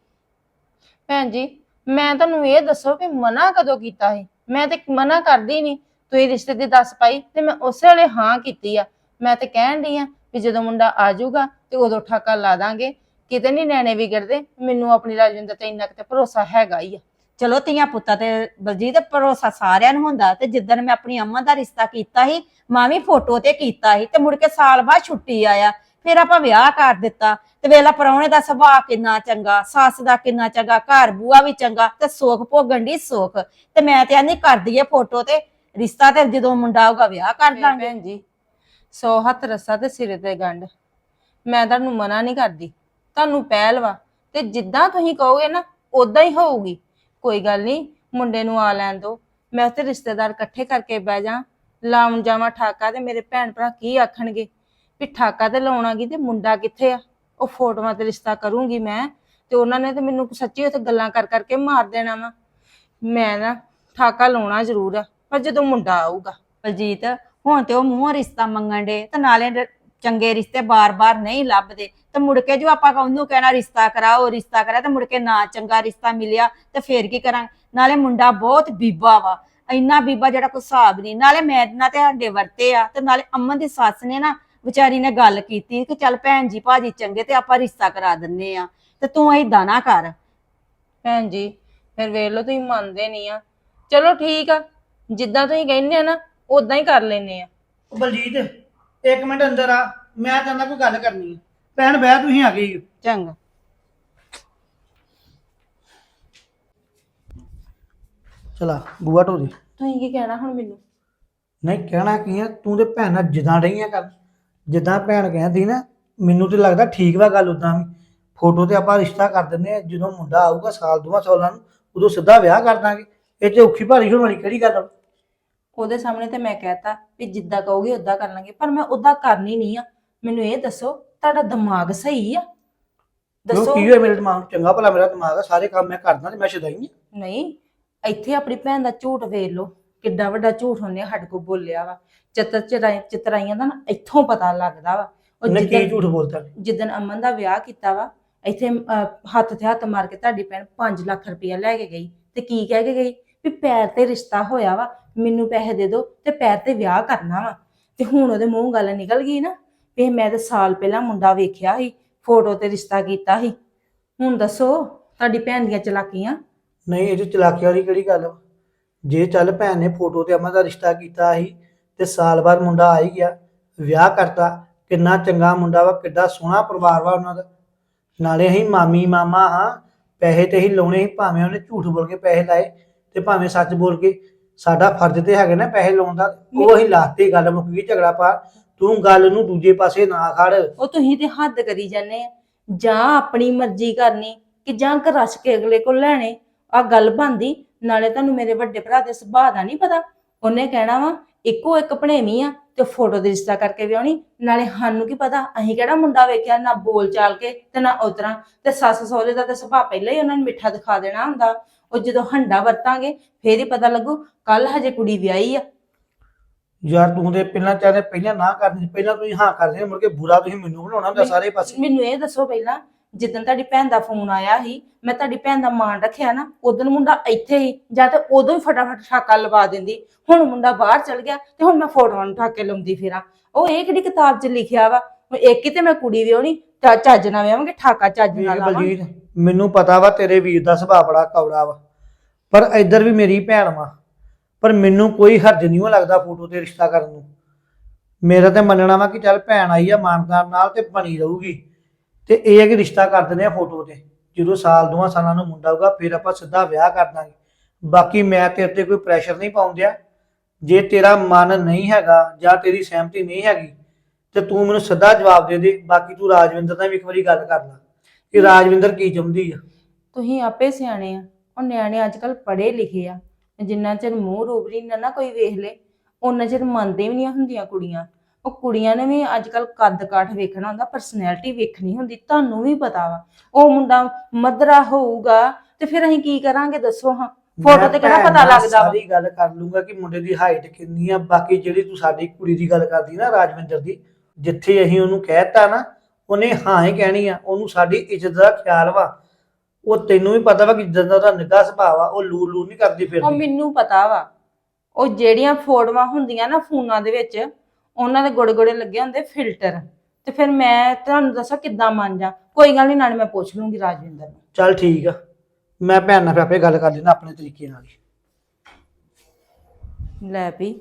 S6: ਭੈਣ ਜੀ, ਮੈਂ ਤੁਹਾਨੂੰ ਇਹ ਦੱਸੋ ਕਿ ਮਨਾ ਕਦੋਂ ਕੀਤਾ ਸੀ? ਮੈਂ ਤੇ ਮਨਾ ਕਰਦੀ ਨਹੀਂ ਤੁਸੀਂ ਰਿਸ਼ਤੇ ਦੀ ਦੱਸ ਪਾਈ ਤੇ ਮੈਂ ਉਸੇ ਵੇਲੇ ਹਾਂ ਕੀਤੀ ਆ। ਮੈਂ ਤੇ ਕਹਿਣ ਡਈ ਆ ਵੀ ਜਦੋਂ ਮੁੰਡਾ ਆ ਜਾਊਗਾ ਤੇ ਉਦੋਂ ਠਾਕਾ ਲਾ ਦਾਂਗੇ। ਕਿਤੇ ਨਹੀਂ ਨਿਆਣੇ ਵਿਗੜਦੇ। ਮੈਨੂੰ ਆਪਣੀ ਰਾਜਵਿੰਦਰ ਤੇ ਇੰਨਾ ਕੁ ਤੇ ਭਰੋਸਾ ਹੈਗਾ ਹੀ ਆ।
S4: ਚਲੋ ਧੀਆਂ ਪੁੱਤਾਂ ਤੇ ਬਲਜੀਤ ਭਰੋਸਾ ਸਾਰਿਆਂ ਨੂੰ ਹੁੰਦਾ ਤੇ ਜਿੱਦਣ ਮੈਂ ਆਪਣੀ ਅੰਮਾ ਦਾ ਰਿਸ਼ਤਾ ਕੀਤਾ ਸੀ ਮਾਂ ਵੀ ਫੋਟੋ ਤੇ ਕੀਤਾ ਸੀ ਤੇ ਮੁੜ ਕੇ ਸਾਲ ਬਾਅਦ ਛੁੱਟੀ ਆਇਆ ਫਿਰ ਆਪਾਂ ਵਿਆਹ ਕਰ ਦਿੱਤਾ ਤੇ ਵੇਲਾ ਪਰੌਣੇ ਦਾ ਸੁਭਾਅ ਕਿੰਨਾ ਚੰਗਾ ਸੱਸ ਦਾ ਕਿੰਨਾ ਚੰਗਾ ਘਰ ਬੂਆ ਵੀ ਚੰਗਾ ਤੇ ਸੁੱਖ ਭੋਗਣ ਦੀ ਸੁੱਖ ਤੇ ਮੈਂ ਤੇ ਆਨੀ ਕਰ ਦਈਏ ਫੋਟੋ ਤੇ ਰਿਸ਼ਤਾ ਤੇ ਜਦੋਂ ਮੁੰਡਾ ਆਊਗਾ ਵਿਆਹ ਕਰ ਦਾਂਗੇ।
S6: ਭੈਣ ਜੀ ਸੌ ਹੱਥ ਰੱਸਾ ਤੇ ਸਿਰੇ ਤੇ ਗੰਢ ਮੈਂ ਤੁਹਾਨੂੰ ਮਨਾ ਨਹੀਂ ਕਰਦੀ ਤੁਹਾਨੂੰ ਪਹਿਲ ਵਾ ਤੇ ਜਿੱਦਾਂ ਤੁਸੀਂ ਕਹੋਗੇ ਨਾ ਉਦਾਂ ਹੀ ਹੋਊਗੀ। ਕੋਈ ਗੱਲ ਨਹੀਂ, ਮੁੰਡੇ ਨੂੰ ਆ ਲੈਣ ਦੋ। ਮੈਂ ਤੇ ਰਿਸ਼ਤੇਦਾਰ ਇਕੱਠੇ ਕਰਕੇ ਬਹਿ ਜਾ। ਲਾਉਣ ਜਾਵਾਂ ਠਾਕਾ ਤੇ ਮੇਰੇ ਭੈਣ ਭਰਾ ਕੀ ਆਖਣਗੇ? ਵੀ ਠਾਕਾ ਤੇ ਲਾਉਣਾਗੀ ਤੇ ਮੁੰਡਾ ਕਿੱਥੇ ਆ? ਉਹ ਫੋਟੋਆਂ ਤੇ ਰਿਸ਼ਤਾ ਕਰੂੰਗੀ ਮੈਂ ਤੇ ਉਹਨਾਂ ਨੇ ਤੇ ਮੈਨੂੰ ਸੱਚੀ ਉੱਥੇ ਗੱਲਾਂ ਕਰ ਕਰਕੇ ਮਾਰ ਦੇਣਾ ਵਾ। ਮੈਂ ਨਾ ਠਾਕਾ ਲਾਉਣਾ ਜ਼ਰੂਰ ਆ, ਪਰ ਜਦੋਂ ਮੁੰਡਾ ਆਊਗਾ।
S4: ਬਲਜੀਤ, ਹੁਣ ਤੇ ਉਹ ਮੂੰਹੋਂ ਰਿਸ਼ਤਾ ਮੰਗਣ ਦੇ ਤੇ ਨਾਲੇ ਰ- ਚੰਗੇ ਰਿਸ਼ਤੇ ਬਾਰ-ਬਾਰ ਨਹੀਂ ਲੱਭਦੇ ਤੇ ਮੁੜ ਕੇ ਜੋ ਆਪਾਂ ਉਹਨੂੰ ਕਹਿਣਾ ਰਿਸ਼ਤਾ ਕਰਾਓ ਰਿਸ਼ਤਾ ਕਰਾ ਤੇ ਮੁੜ ਕੇ ਨਾ ਚੰਗਾ ਰਿਸ਼ਤਾ ਮਿਲਿਆ ਤੇ ਫੇਰ ਕੀ ਕਰਾਂ? ਨਾਲੇ ਮੁੰਡਾ ਬਹੁਤ ਬੀਬਾ ਵਾ ਇੰਨਾ ਬੀਬਾ ਜਿਹੜਾ ਕੋਈ ਹਿਸਾਬ ਨਹੀਂ ਨਾਲੇ ਮੈਂ ਨਾ ਤੇ ਸਾਡੇ ਵਰਤੇ ਆ ਤੇ ਨਾਲੇ ਅਮਨ ਦੀ ਸੱਸ ਨੇ ਨਾ ਵਿਚਾਰੀ ਨੇ ਗੱਲ ਕੀਤੀ ਕਿ ਚੱਲ ਭੈਣ ਜੀ ਭਾਜੀ ਚੰਗੇ ਤੇ ਆਪਾਂ ਰਿਸ਼ਤਾ ਕਰਾ ਦਿੰਨੇ ਆ ਤੇ ਤੂੰ ਏਦਾਂ ਨਾ ਕਰ।
S6: ਭੈਣ ਜੀ ਫਿਰ ਵੇਖ ਲਓ ਤੁਸੀਂ ਮੰਨਦੇ ਨਹੀਂ ਆ। ਚਲੋ ਠੀਕ ਆ ਜਿੱਦਾਂ ਤੁਸੀਂ ਕਹਿੰਦੇ ਆ ਨਾ ਉਦਾਂ ਹੀ ਕਰ ਲੈਨੇ ਆ।
S5: ਉਹ ਬਲਜੀਤ ਇੱਕ ਮਿੰਟ ਅੰਦਰ ਆ ਮੈਂ ਤੇਰੇ ਨਾਲ ਕੋਈ ਗੱਲ ਕਰਨੀ ਹੈ ਭੈਣ ਬਹਿ ਤੁਸੀਂ ਆ ਗਈ।
S4: ਚੰਗਾ।
S5: ਚਲਾ ਬੂਆ ਢੋ ਦੇ
S6: ਤੁਸੀਂ ਕੀ ਕਹਿਣਾ ਹੁਣ ਮੈਨੂੰ?
S5: ਨਹੀਂ ਕਹਿਣਾ ਕੀ ਆ ਤੂੰ ਤੇ ਭੈਣ ਨਾਲ ਜਿੱਦਾਂ ਰਹੀ ਆ ਕਰ ਜਿੱਦਾਂ ਭੈਣ ਕਹਿੰਦੀ ਨਾ ਮੈਨੂੰ ਤੇ ਲੱਗਦਾ ਠੀਕ ਵਾ ਗੱਲ ਉਦਾਂ ਵੀ। ਫੋਟੋ ਤੇ ਆਪਾਂ ਰਿਸ਼ਤਾ ਕਰ ਦਿੰਦੇ ਆ ਜਦੋਂ ਮੁੰਡਾ ਆਊਗਾ ਸਾਲ ਦੋਵਾਂ ਸਾਲਾਂ ਨੂੰ ਉਦੋਂ ਸਿੱਧਾ ਵਿਆਹ ਕਰ ਦਾਂਗੇ। ਇਹ ਚ ਔਖੀ ਭਾਰੀ ਹੋਣ ਵਾਲੀ ਕਿਹੜੀ ਗੱਲ ਆ?
S6: ਉਹਦੇ ਸਾਹਮਣੇ ਤੇ ਮੈਂ ਕਹਿਤਾ ਵੀ ਜਿੱਦਾਂ ਕਹੋਗੇ ਉਦਾਂ ਕਰ ਲਾਂਗੇ ਪਰ ਮੈਂ ਉਦਾਂ ਕਰਨੀ ਨਹੀਂ ਆ। ਮੈਨੂੰ ਇਹ ਦੱਸੋ ਤੁਹਾਡਾ ਦਿਮਾਗ ਸਹੀ ਆ? ਦੱਸੋ।
S5: ਕੀ ਹੋਇਆ ਮੇਰੇ ਦਿਮਾਗ ਚੰਗਾ ਭਲਾ ਮੇਰਾ ਦਿਮਾਗ ਆ ਸਾਰੇ ਕੰਮ ਮੈਂ ਕਰਦਾ ਤੇ ਮੈਂ ਸ਼ਦਾਈ ਆ।
S6: ਨਹੀਂ ਇੱਥੇ ਆਪਣੀ ਭੈਣ ਦਾ ਝੂਠ ਵੇਖ ਲਓ ਕਿੱਡਾ ਵੱਡਾ ਝੂਠ ਉਹਨੇ ਸਾਡੇ ਕੋਲ ਬੋਲਿਆ ਵਾ। ਚਤਰ ਚਤਰਾਈਆਂ ਦਾ ਨਾ ਇੱਥੋਂ ਪਤਾ ਲੱਗਦਾ ਵਾ। ਉਹ
S5: ਕੀ ਝੂਠ ਬੋਲਤਾ?
S6: ਜਿੱਦਣ ਅਮਨ ਦਾ ਵਿਆਹ ਕੀਤਾ ਵਾ ਇੱਥੇ ਹੱਥ ਤੇ ਹੱਥ ਮਾਰ ਕੇ ਤੁਹਾਡੀ ਭੈਣ 5 ਲੱਖ ਰੁਪਇਆ ਲੈ ਕੇ ਗਈ ਤੇ ਕੀ ਕਹਿ ਕੇ ਗਈ? ਵੀ ਪੈਰ ਤੇ ਰਿਸ਼ਤਾ ਹੋਇਆ ਵਾ ਮੈਨੂੰ ਪੈਸੇ ਦੇ ਦਿਓ ਤੇ ਪੈਰ ਤੇ ਵਿਆਹ ਕਰਨਾ ਵਾ। ਤੇ ਹੁਣ ਉਹਦੇ ਮੂੰਹ ਗੱਲ ਨਿਕਲ ਗਈ ਨਾ, ਵੀ ਮੈਂ ਤਾਂ ਸਾਲ ਪਹਿਲਾਂ ਮੁੰਡਾ ਵੇਖਿਆ ਸੀ ਫੋਟੋ ਤੇ ਰਿਸ਼ਤਾ ਕੀਤਾ ਸੀ। ਹੁਣ ਦੱਸੋ, ਤੁਹਾਡੀ ਭੈਣ ਦੀਆਂ ਚਲਾਕੀਆਂ?
S5: ਨਹੀਂ, ਇਹ 'ਚ ਚਲਾਕੀ ਵਾਲੀ ਕਿਹੜੀ ਗੱਲ ਵਾ? ਜੇ ਚੱਲ ਭੈਣ ਨੇ ਫੋਟੋ ਤੇ ਅਮਨ ਦਾ ਰਿਸ਼ਤਾ ਕੀਤਾ ਸੀ ਤੇ ਸਾਲ ਬਾਅਦ ਮੁੰਡਾ ਆ ਹੀ ਗਿਆ, ਵਿਆਹ ਕਰਤਾ, ਕਿੰਨਾ ਚੰਗਾ ਮੁੰਡਾ ਵਾ, ਕਿੱਡਾ ਸੋਹਣਾ ਪਰਿਵਾਰ ਵਾ ਉਹਨਾਂ ਦਾ। ਨਾਲੇ ਅਸੀਂ ਮਾਮੀ, ਮਾਮਾ ਹਾਂ, ਪੈਸੇ ਤੇ ਹੀ ਲਾਉਣੇ ਸੀ, ਭਾਵੇਂ ਉਹਨੇ ਝੂਠ ਬੋਲ ਕੇ ਪੈਸੇ ਲਾਏ ਤੇ ਭਾਵੇਂ ਸੱਚ ਬੋਲ ਕੇ ਸਾਡਾ ਫਰਜ਼ ਤੇ ਹੈਗਾ ਨਾ ਪੈਸੇ ਲਾਉਣ ਦਾ। ਉਹ ਅਸੀਂ ਲਾਤੇ ਗੱਲ ਮੁੱਕ ਗਈ ਝਗੜਾ ਪਾ ਤੂੰ ਗੱਲ ਨੂੰ ਦੂਜੇ ਪਾਸੇ ਨਾ ਖੜ।
S6: ਉਹ ਤੁਸੀਂ ਤੇ ਹੱਦ ਕਰੀ ਜਾਂਦੇ ਆ। ਜਾਂ ਆਪਣੀ ਮਰਜ਼ੀ ਕਰਨੀ ਕਿ ਜਾਂ ਘਰਸ ਕੇ ਅਗਲੇ ਕੋਲ ਲੈਣੇ। ਆ ਗੱਲ ਬੰਦੀ ਨਾਲੇ ਤੁਹਾਨੂੰ ਮੇਰੇ ਵੱਡੇ ਭਰਾ ਦੇ ਸੁਭਾਅ ਦਾ ਨਹੀਂ ਪਤਾ। ਉਹਨੇ ਕਹਿਣਾ ਵਾ ਇੱਕੋ ਇੱਕ ਭਣੇਵੀਂ ਆ ਤੇ ਫੋਟੋ ਦੇ ਰਿਸ਼ਤਾ ਕਰਕੇ ਵਿਆਹਣੀ। ਨਾਲੇ ਸਾਨੂੰ ਕੀ ਪਤਾ ਅਸੀਂ ਕਿਹੜਾ ਮੁੰਡਾ ਵੇਖਿਆ ਨਾ ਬੋਲ ਚਾਲ ਕੇ ਤੇ ਨਾ ਉਤਰਾਂ। ਤੇ ਸੱਸ ਸਹੁਰੇ ਦਾ ਤੇ ਸੁਭਾਅ ਪਹਿਲਾਂ ਹੀ ਉਹਨਾਂ ਨੇ ਮਿੱਠਾ ਦਿਖਾ ਦੇਣਾ ਹੁੰਦਾ। ਉਹ ਜਦੋਂ ਹੰਡਾ ਵਰਤਾਂਗੇ ਫੇਰ ਹੀ ਪਤਾ ਲੱਗੂ ਕੱਲ ਹਜੇ ਕੁੜੀ ਵਿਆਹੀ ਆ।
S5: ਯਾਰ ਤੂੰ ਤੇ ਪਹਿਲਾਂ ਚਾਹਦੇ ਪਹਿਲਾਂ ਨਾ ਕਰਨੀ ਪਹਿਲਾਂ ਤੁਸੀਂ ਹਾਂ ਕਰਦੇ ਮੁੜ ਕੇ ਬੁਰਾ ਤੁਸੀਂ ਮੈਨੂੰ ਬਣਾਉਣਾ ਹੁੰਦਾ ਸਾਰੇ ਪਾਸੇ।
S6: ਮੈਨੂੰ ਇਹ ਦੱਸੋ ਪਹਿਲਾਂ ਜਿੱਦਣ ਤੁਹਾਡੀ ਭੈਣ ਦਾ ਫੋਨ ਆਇਆ ਸੀ ਮੈਂ ਤੁਹਾਡੀ ਭੈਣ ਦਾ ਮਾਣ ਰੱਖਿਆ ਨਾ ਉਦੋਂ ਮੁੰਡਾ ਇੱਥੇ ਹੀ ਜਾਂ ਤੇ ਉਦੋਂ ਹੀ ਫਟਾਫਟ ਛਾਕਾ ਲਵਾ ਦਿੰਦੀ। ਹੁਣ ਮੁੰਡਾ ਬਾਹਰ ਚਲ ਗਿਆ ਤੇ ਹੁਣ ਮੈਂ ਫੋਟੋਆਂ ਨੂੰ ਠਾਕੇ ਲਾਉਂਦੀ ਫਿਰਾਂ। ਉਹ ਇਹ ਕਿਹੜੀ ਕਿਤਾਬ 'ਚ ਲਿਖਿਆ ਵਾ? ਇੱਕ ਹੀ ਤੇ ਮੈਂ ਕੁੜੀ ਵਿਆਹਣੀ ਤਾਂ ਚੱਜ ਨਾਲ ਵਿਆਹਾਂਗੇ ਠਾਕਾ ਚੱਜ ਨਾਲ ਲਾਵਾਂਗੇ।
S5: ਬਲਜੀਤ ਮੈਨੂੰ ਪਤਾ ਵਾ ਤੇਰੇ ਵੀਰ ਦਾ ਸੁਭਾਅ ਬੜਾ ਕੌੜਾ ਵਾ ਪਰ ਇੱਧਰ ਵੀ ਮੇਰੀ ਭੈਣ ਵਾ ਪਰ ਮੈਨੂੰ ਕੋਈ ਹਰਜ ਨਹੀਂ ਲੱਗਦਾ ਫੋਟੋ ਤੇ ਰਿਸ਼ਤਾ ਕਰਨ ਨੂੰ। ਮੇਰਾ ਤੇ ਮੰਨਣਾ ਵਾ ਕਿ ਚੱਲ ਭੈਣ ਆਈ ਆ ਮਾਨਦਾਰ ਨਾਲ ਤੇ ਬਣੀ ਰਹੂਗੀ ਤੇ ਇਹ ਹੈ ਕਿ ਰਿਸ਼ਤਾ ਕਰ ਦਿੰਦੇ ਆ ਫੋਟੋ ਤੇ ਜਦੋਂ ਸਾਲ ਦੋਵਾਂ ਸਾਲਾਂ ਨੂੰ ਮੁੰਡਾ ਹੋਊਗਾ ਫਿਰ ਆਪਾਂ ਸਿੱਧਾ ਵਿਆਹ ਕਰ ਦਾਂਗੇ। ਬਾਕੀ ਮੈਂ ਤੇਰੇ ਤੇ ਕੋਈ ਪ੍ਰੈਸ਼ਰ ਨਹੀਂ ਪਾਉਂਦਿਆ ਜੇ ਤੇਰਾ ਮਨ ਨਹੀਂ ਹੈਗਾ ਜਾਂ ਤੇਰੀ ਸਹਿਮਤੀ ਨਹੀਂ ਹੈਗੀ ਤੇ ਤੂੰ ਮੈਨੂੰ ਸਿੱਧਾ ਜਵਾਬ ਦੇ ਦੇ ਬਾਕੀ ਤੂੰ ਰਾਜਵਿੰਦਰ ਨਾਲ ਵੀ ਇੱਕ ਵਾਰੀ ਗੱਲ ਕਰ ਲੈ ਕਿ ਰਾਜਵਿੰਦਰ ਕੀ ਚਾਹੁੰਦੀ ਆ।
S6: ਤੁਸੀਂ ਆਪੇ ਸਿਆਣੇ ਆ ਉਹ ਨਿਆਣੇ ਅੱਜ ਕੱਲ ਪੜ੍ਹੇ ਲਿਖੇ ਆ ਜਿੰਨਾ ਚਿਰ ਮੂੰਹ ਰੂਬਰੀ ਨਾ ਨਾ ਕੋਈ ਵੇਖ ਲੇ ਉਹਨਾਂ ਚਿਰ ਮੰਨਦੇ ਵੀ ਨਹੀਂ ਹੁੰਦੀਆਂ ਕੁੜੀਆਂ। ਉਹ ਕੁੜੀਆਂ ਨੇ ਵੀ ਅੱਜ ਕੱਲ ਕੱਦ ਕਾਠ ਵੇਖਣਾ ਹੁੰਦਾ ਪਰਸਨੈਲਿਟੀ ਵੇਖਣੀ ਹੁੰਦੀ ਤੁਹਾਨੂੰ ਵੀ ਪਤਾ ਵਾ। ਉਹ ਮੁੰਡਾ ਮਦਰਾ ਹੋਊਗਾ ਤੇ ਫਿਰ ਅਸੀਂ ਕੀ ਕਰਾਂਗੇ ਦੱਸੋ ਹਾਂ। ਫੋਟੋ ਤੇ ਕਿਹੜਾ ਪਤਾ ਲੱਗਦਾ?
S5: ਸਾਰੀ ਗੱਲ ਕਰ ਲੂੰਗਾ ਕਿ ਮੁੰਡੇ ਦੀ ਹਾਈਟ ਕਿੰਨੀ ਆ ਬਾਕੀ ਜਿਹੜੀ ਤੂੰ ਸਾਡੀ ਕੁੜੀ ਦੀ ਗੱਲ ਕਰਦੀ ਨਾ ਰਾਜਵਿੰਦਰ ਦੀ ਜਿੱਥੇ ਅਸੀਂ ਉਹਨੂੰ ਕਹਿਤਾ ਨਾ ਉਹਨੇ ਹਾਂ ਹੀ ਕਹਿਣੀ ਆ ਉਹਨੂੰ ਸਾਡੀ ਇੱਜ਼ਤ ਦਾ ਖਿਆਲ ਵਾ। ਉਹ ਤੈਨੂੰ ਵੀ ਪਤਾ ਵਾ ਕਿ ਜਿੱਦਾਂ ਦਾ ਉਹਦਾ ਨਿੱਘਾ ਸੁਭਾਅ ਵਾ ਉਹ ਲੂ ਲੂ ਨਹੀਂ ਕਰਦੀ
S6: ਉਹ
S5: ਫਿਰਦੀ।
S6: ਮੈਨੂੰ ਪਤਾ ਵਾ ਉਹ ਜਿਹੜੀਆਂ ਫੋਟੋਆਂ ਹੁੰਦੀਆਂ ਨਾ ਫੋਨਾਂ ਦੇ ਵਿੱਚ ਉਹਨਾਂ ਦੇ ਗੋੜੇ ਗੋੜੇ ਲੱਗੇ ਹੁੰਦੇ ਫਿਲਟਰ। ਤੇ ਫਿਰ ਮੈਂ ਤੁਹਾਨੂੰ ਦੱਸਾਂ ਕਿੱਦਾਂ ਮੰਨ ਜਾ। ਕੋਈ ਗੱਲ ਨਹੀਂ ਨਾਲੇ ਮੈਂ ਪੁੱਛ ਲੂੰਗੀ ਰਾਜਵਿੰਦਰ ਨੂੰ।
S5: ਚੱਲ ਠੀਕ ਆ। ਮੈਂ ਭੈਣ ਨਾਲ ਫਿਰ ਆਪੇ ਗੱਲ ਕਰ ਲੈਣਾ ਆਪਣੇ ਤਰੀਕੇ ਨਾਲ ਹੀ।
S6: ਲੈ ਵੀ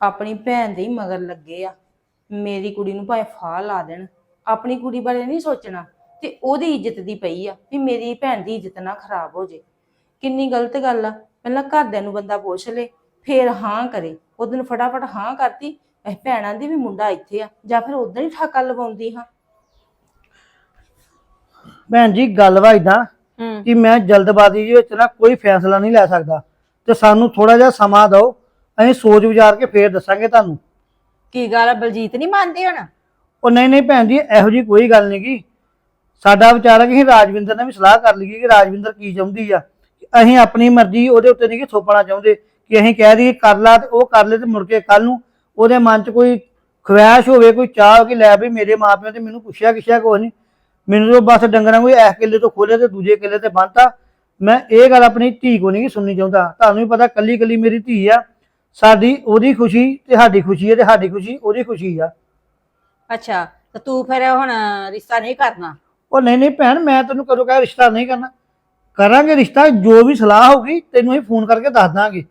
S6: ਆਪਣੀ ਭੈਣ ਦੇ ਹੀ ਮਗਰ ਲੱਗੇ ਆ। ਮੇਰੀ ਕੁੜੀ ਨੂੰ ਭਾਵੇਂ ਫਾਹ ਲਾ ਦੇਣ ਆਪਣੀ ਕੁੜੀ ਬਾਰੇ ਨਹੀਂ ਸੋਚਣਾ ਤੇ ਉਹਦੀ ਇੱਜ਼ਤ ਦੀ ਪਈ ਆ ਵੀ ਮੇਰੀ ਭੈਣ ਦੀ ਇੱਜ਼ਤ ਨਾ ਖਰਾਬ ਹੋ ਜੇ। ਕਿੰਨੀ ਗਲਤ ਗੱਲ ਆ ਪਹਿਲਾਂ ਘਰਦਿਆਂ ਨੂੰ ਬੰਦਾ ਪੁੱਛ ਲੇ ਫੇਰ ਹਾਂ ਕਰੇ। ਉਹਦਿਨ ਫਟਾਫਟ ਹਾਂ ਕਰਤੀ ਇਹ ਭੈਣਾਂ ਦੀ ਵੀ ਮੁੰਡਾ ਇੱਥੇ ਆ ਜਾਂ ਫਿਰ ਉਦੋਂ ਹੀ ਠਾਕਾ ਲਵਾਉਂਦੀ ਹਾਂ।
S5: ਭੈਣ ਜੀ ਗੱਲ ਵਾ ਇਦਾਂ ਕਿ ਮੈਂ ਜਲਦਬਾਜ਼ੀ ਦੇ ਵਿੱਚ ਨਾ ਕੋਈ ਫੈਸਲਾ ਨਹੀਂ ਲੈ ਸਕਦਾ। ਤੇ ਸਾਨੂੰ ਥੋੜਾ ਜਿਹਾ ਸਮਾਂ ਦਿਓ ਅਸੀਂ ਸੋਚ ਵਿਚਾਰ ਕੇ ਫੇਰ ਦੱਸਾਂਗੇ ਤੁਹਾਨੂੰ।
S4: ਕੀ ਗੱਲ ਆ, ਬਲਜੀਤ ਨਹੀਂ ਮੰਨਦੀ ਹੁਣ?
S5: ਉਹ ਨਹੀਂ ਨਹੀਂ ਭੈਣ ਜੀ ਇਹੋ ਜੀ ਕੋਈ ਗੱਲ ਨਹੀਂ ਗੀ। ਸਾਡਾ ਵਿਚਾਰ ਹੈ ਕਿ ਅਸੀਂ ਰਾਜਵਿੰਦਰ ਨਾਲ ਵੀ ਸਲਾਹ ਕਰ ਲਈਏ ਕਿ ਰਾਜਵਿੰਦਰ ਕੀ ਚਾਹੁੰਦੀ ਆ। ਅਸੀਂ ਆਪਣੀ ਮਰਜ਼ੀ ਉਹਦੇ ਉੱਤੇ ਨਹੀਂ ਕਿ ਥੋਪਣਾ ਚਾਹੁੰਦੇ। ਕਿ ਅਸੀਂ ਕਹਿ ਦਈਏ ਕਰ ਲਾ ਤੇ ਉਹ ਕਰ ਲੇ ਤੇ ਮੁੜ ਕੇ ਕੱਲ ਨੂੰ ਉਹਦੇ ਮਨ 'ਚ ਕੋਈ ਖਵਾਇਸ਼ ਹੋਵੇ ਕੋਈ ਚਾਹ ਕਿ ਲੈ ਵੀ ਮੇਰੇ ਮਾਪਿਆਂ ਤੇ ਮੈਨੂੰ ਪੁੱਛਿਆ ਕਿਛਿਆ ਕੋਈ ਨਹੀਂ ਮੈਨੂੰ ਤਾਂ ਬਸ ਡੰਗਰਾਂ ਕੋਈ ਇਸ ਕਿੱਲੇ ਤੋਂ ਖੋਲੇ ਤੇ ਦੂਜੇ ਕਿੱਲੇ ਤੇ ਬੰਨਤਾ। ਮੈਂ ਇਹ ਗੱਲ ਆਪਣੀ ਧੀ ਕੋ ਨਹੀਂ ਸੁਣਨੀ ਚਾਹੁੰਦਾ। ਤੁਹਾਨੂੰ ਵੀ ਪਤਾ ਕੱਲੀ ਕੱਲੀ ਮੇਰੀ ਧੀ ਆ। ਸਾਡੀ ਉਹਦੀ ਖੁਸ਼ੀ ਤੇ ਸਾਡੀ ਖੁਸ਼ੀ ਹੈ ਤੇ ਸਾਡੀ ਖੁਸ਼ੀ ਉਹਦੀ ਖੁਸ਼ੀ ਆ।
S4: ਅੱਛਾ ਤੇ ਤੂੰ ਫਿਰ ਹੁਣ ਰਿਸ਼ਤਾ ਨਹੀਂ ਕਰਨਾ?
S5: ਉਹ ਨਹੀਂ ਨਹੀਂ ਭੈਣ ਮੈਂ ਤੈਨੂੰ ਕਦੋਂ ਕਹਿ ਰਿਸ਼ਤਾ ਨਹੀਂ ਕਰਨਾ। ਕਰਾਂਗੇ ਰਿਸ਼ਤਾ ਜੋ ਵੀ ਸਲਾਹ ਹੋਗੀ ਤੈਨੂੰ ਹੀ ਫੋਨ ਕਰਕੇ ਦੱਸ ਦਾਂਗੇ।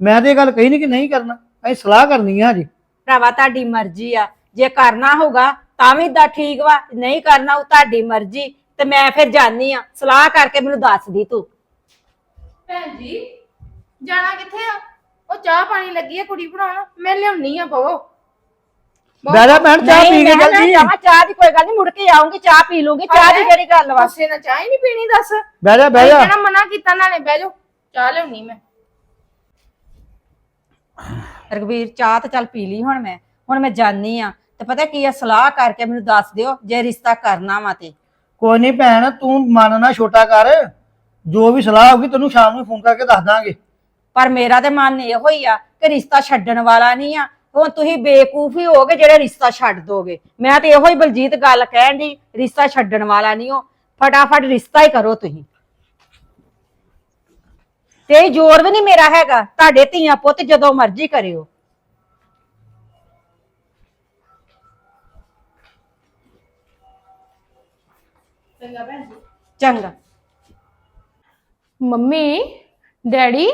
S5: ਮੈਂ ਤੇ ਇਹ ਗੱਲ ਕਹੀ ਨਹੀਂ ਕਿ ਨਹੀਂ ਕਰਨਾ ਅਸੀਂ ਸਲਾਹ ਕਰਨੀ ਆ ਜੀ
S4: ਭਰਾਵਾ ਤੁਹਾਡੀ ਮਰਜ਼ੀ ਆ। ਜੇ ਕਰਨਾ ਹੋਗਾ ਤਾਂ ਵੀ ਦਾ ਠੀਕ ਵਾ ਨਹੀਂ ਕਰਨਾ ਉਹ ਤੁਹਾਡੀ ਮਰਜ਼ੀ ਤੇ ਮੈਂ ਫਿਰ ਜਾਣੀ ਆ। ਸਲਾਹ ਕਰਕੇ ਮੈਨੂੰ ਦੱਸ ਦੀ ਤੂੰ।
S7: ਭੈਣ ਜੀ ਜਾਣਾ ਕਿੱਥੇ ਆ? ਉਹ ਚਾਹ ਪਾਣੀ ਲੱਗੀ ਆ ਕੁੜੀ ਬਣਾਉਣ ਮੈਂ ਲਿਆਉਣੀ ਆ ਬਵੋ
S5: ਜਾ ਭੈਣ ਚਾਹ ਪੀ ਕੇ
S4: ਨਾ
S5: ਜਲਦੀ
S4: ਜਾਵਾਂ, ਚਾਹ ਦੀ ਕੋਈ ਗੱਲ ਨਹੀਂ ਮੁੜ ਕੇ ਆਉਂਗੀ ਚਾਹ ਪੀ ਲੂੰਗੀ ਚਾਹ ਦੀ ਕਿਹੜੀ ਗੱਲ ਵਾ?
S7: ਪਾਸੇ ਨਾਲ ਚਾਹ ਹੀ ਨਹੀਂ ਪੀਣੀ ਦੱਸ।
S5: ਬਹਿ ਜਾ ਬਹਿ ਜਾ।
S7: ਕਿਹੜਾ ਮਨਾ ਕੀਤਾ ਨਾਲੇ ਬਹਿ ਜਾਓ ਚਾਹ ਲਿਆਉਣੀ ਮੈਂ।
S4: ਰਗਵੀਰ ਚਾਹ ਤਾਂ ਚੱਲ ਪੀ ਲਈ ਹੁਣ ਮੈਂ ਹੁਣ ਮੈਂ ਜਾਣੀ ਆ। ਤੇ ਪਤਾ ਕੀ ਆ ਸਲਾਹ ਕਰਕੇ ਮੈਨੂੰ ਦੱਸ ਦਿਓ ਜੇ ਰਿਸ਼ਤਾ ਕਰਨਾ ਵਾ ਤੇ।
S5: ਕੋਈ ਨਹੀਂ ਭੈਣ ਤੂੰ ਮਨ ਨਾ ਛੋਟਾ ਕਰ। ਜੋ ਵੀ ਸਲਾਹ ਹੋਗੀ ਤੈਨੂੰ ਸ਼ਾਮ ਨੂੰ ਫੋਨ ਕਰਕੇ ਦੱਸ ਦਾਂਗੇ।
S4: ਪਰ ਮੇਰਾ ਤੇ ਮਨ ਇਹੋ ਹੀ ਆ ਕਿ ਰਿਸ਼ਤਾ ਛੱਡਣ ਵਾਲਾ ਨਹੀਂ ਆ। ਹੁਣ ਤੁਸੀਂ ਬੇਕੂਫ ਹੀ ਹੋਗੇ ਜਿਹੜੇ ਰਿਸ਼ਤਾ ਛੱਡ ਦੋਗੇ। ਮੈਂ ਤੇ ਇਹੋ ਹੀ ਬਲਜੀਤ ਗੱਲ ਕਹਿਣ ਦੀ ਰਿਸ਼ਤਾ ਛੱਡਣ ਵਾਲਾ ਨਹੀਂ ਹੋ ਫਟਾਫਟ ਰਿਸ਼ਤਾ ਹੀ ਕਰੋ ਤੁਸੀਂ। ਤੇ ਜ਼ੋਰ ਵੀ ਨਹੀਂ ਮੇਰਾ ਹੈਗਾ ਤੁਹਾਡੇ ਧੀਆਂ ਪੁੱਤ ਜਦੋਂ ਮਰਜ਼ੀ ਕਰਿਓ।
S7: ਚੰਗਾ ਭੈਣ ਜੀ।
S4: ਚੰਗਾ।
S7: ਮੰਮੀ ਡੈਡੀ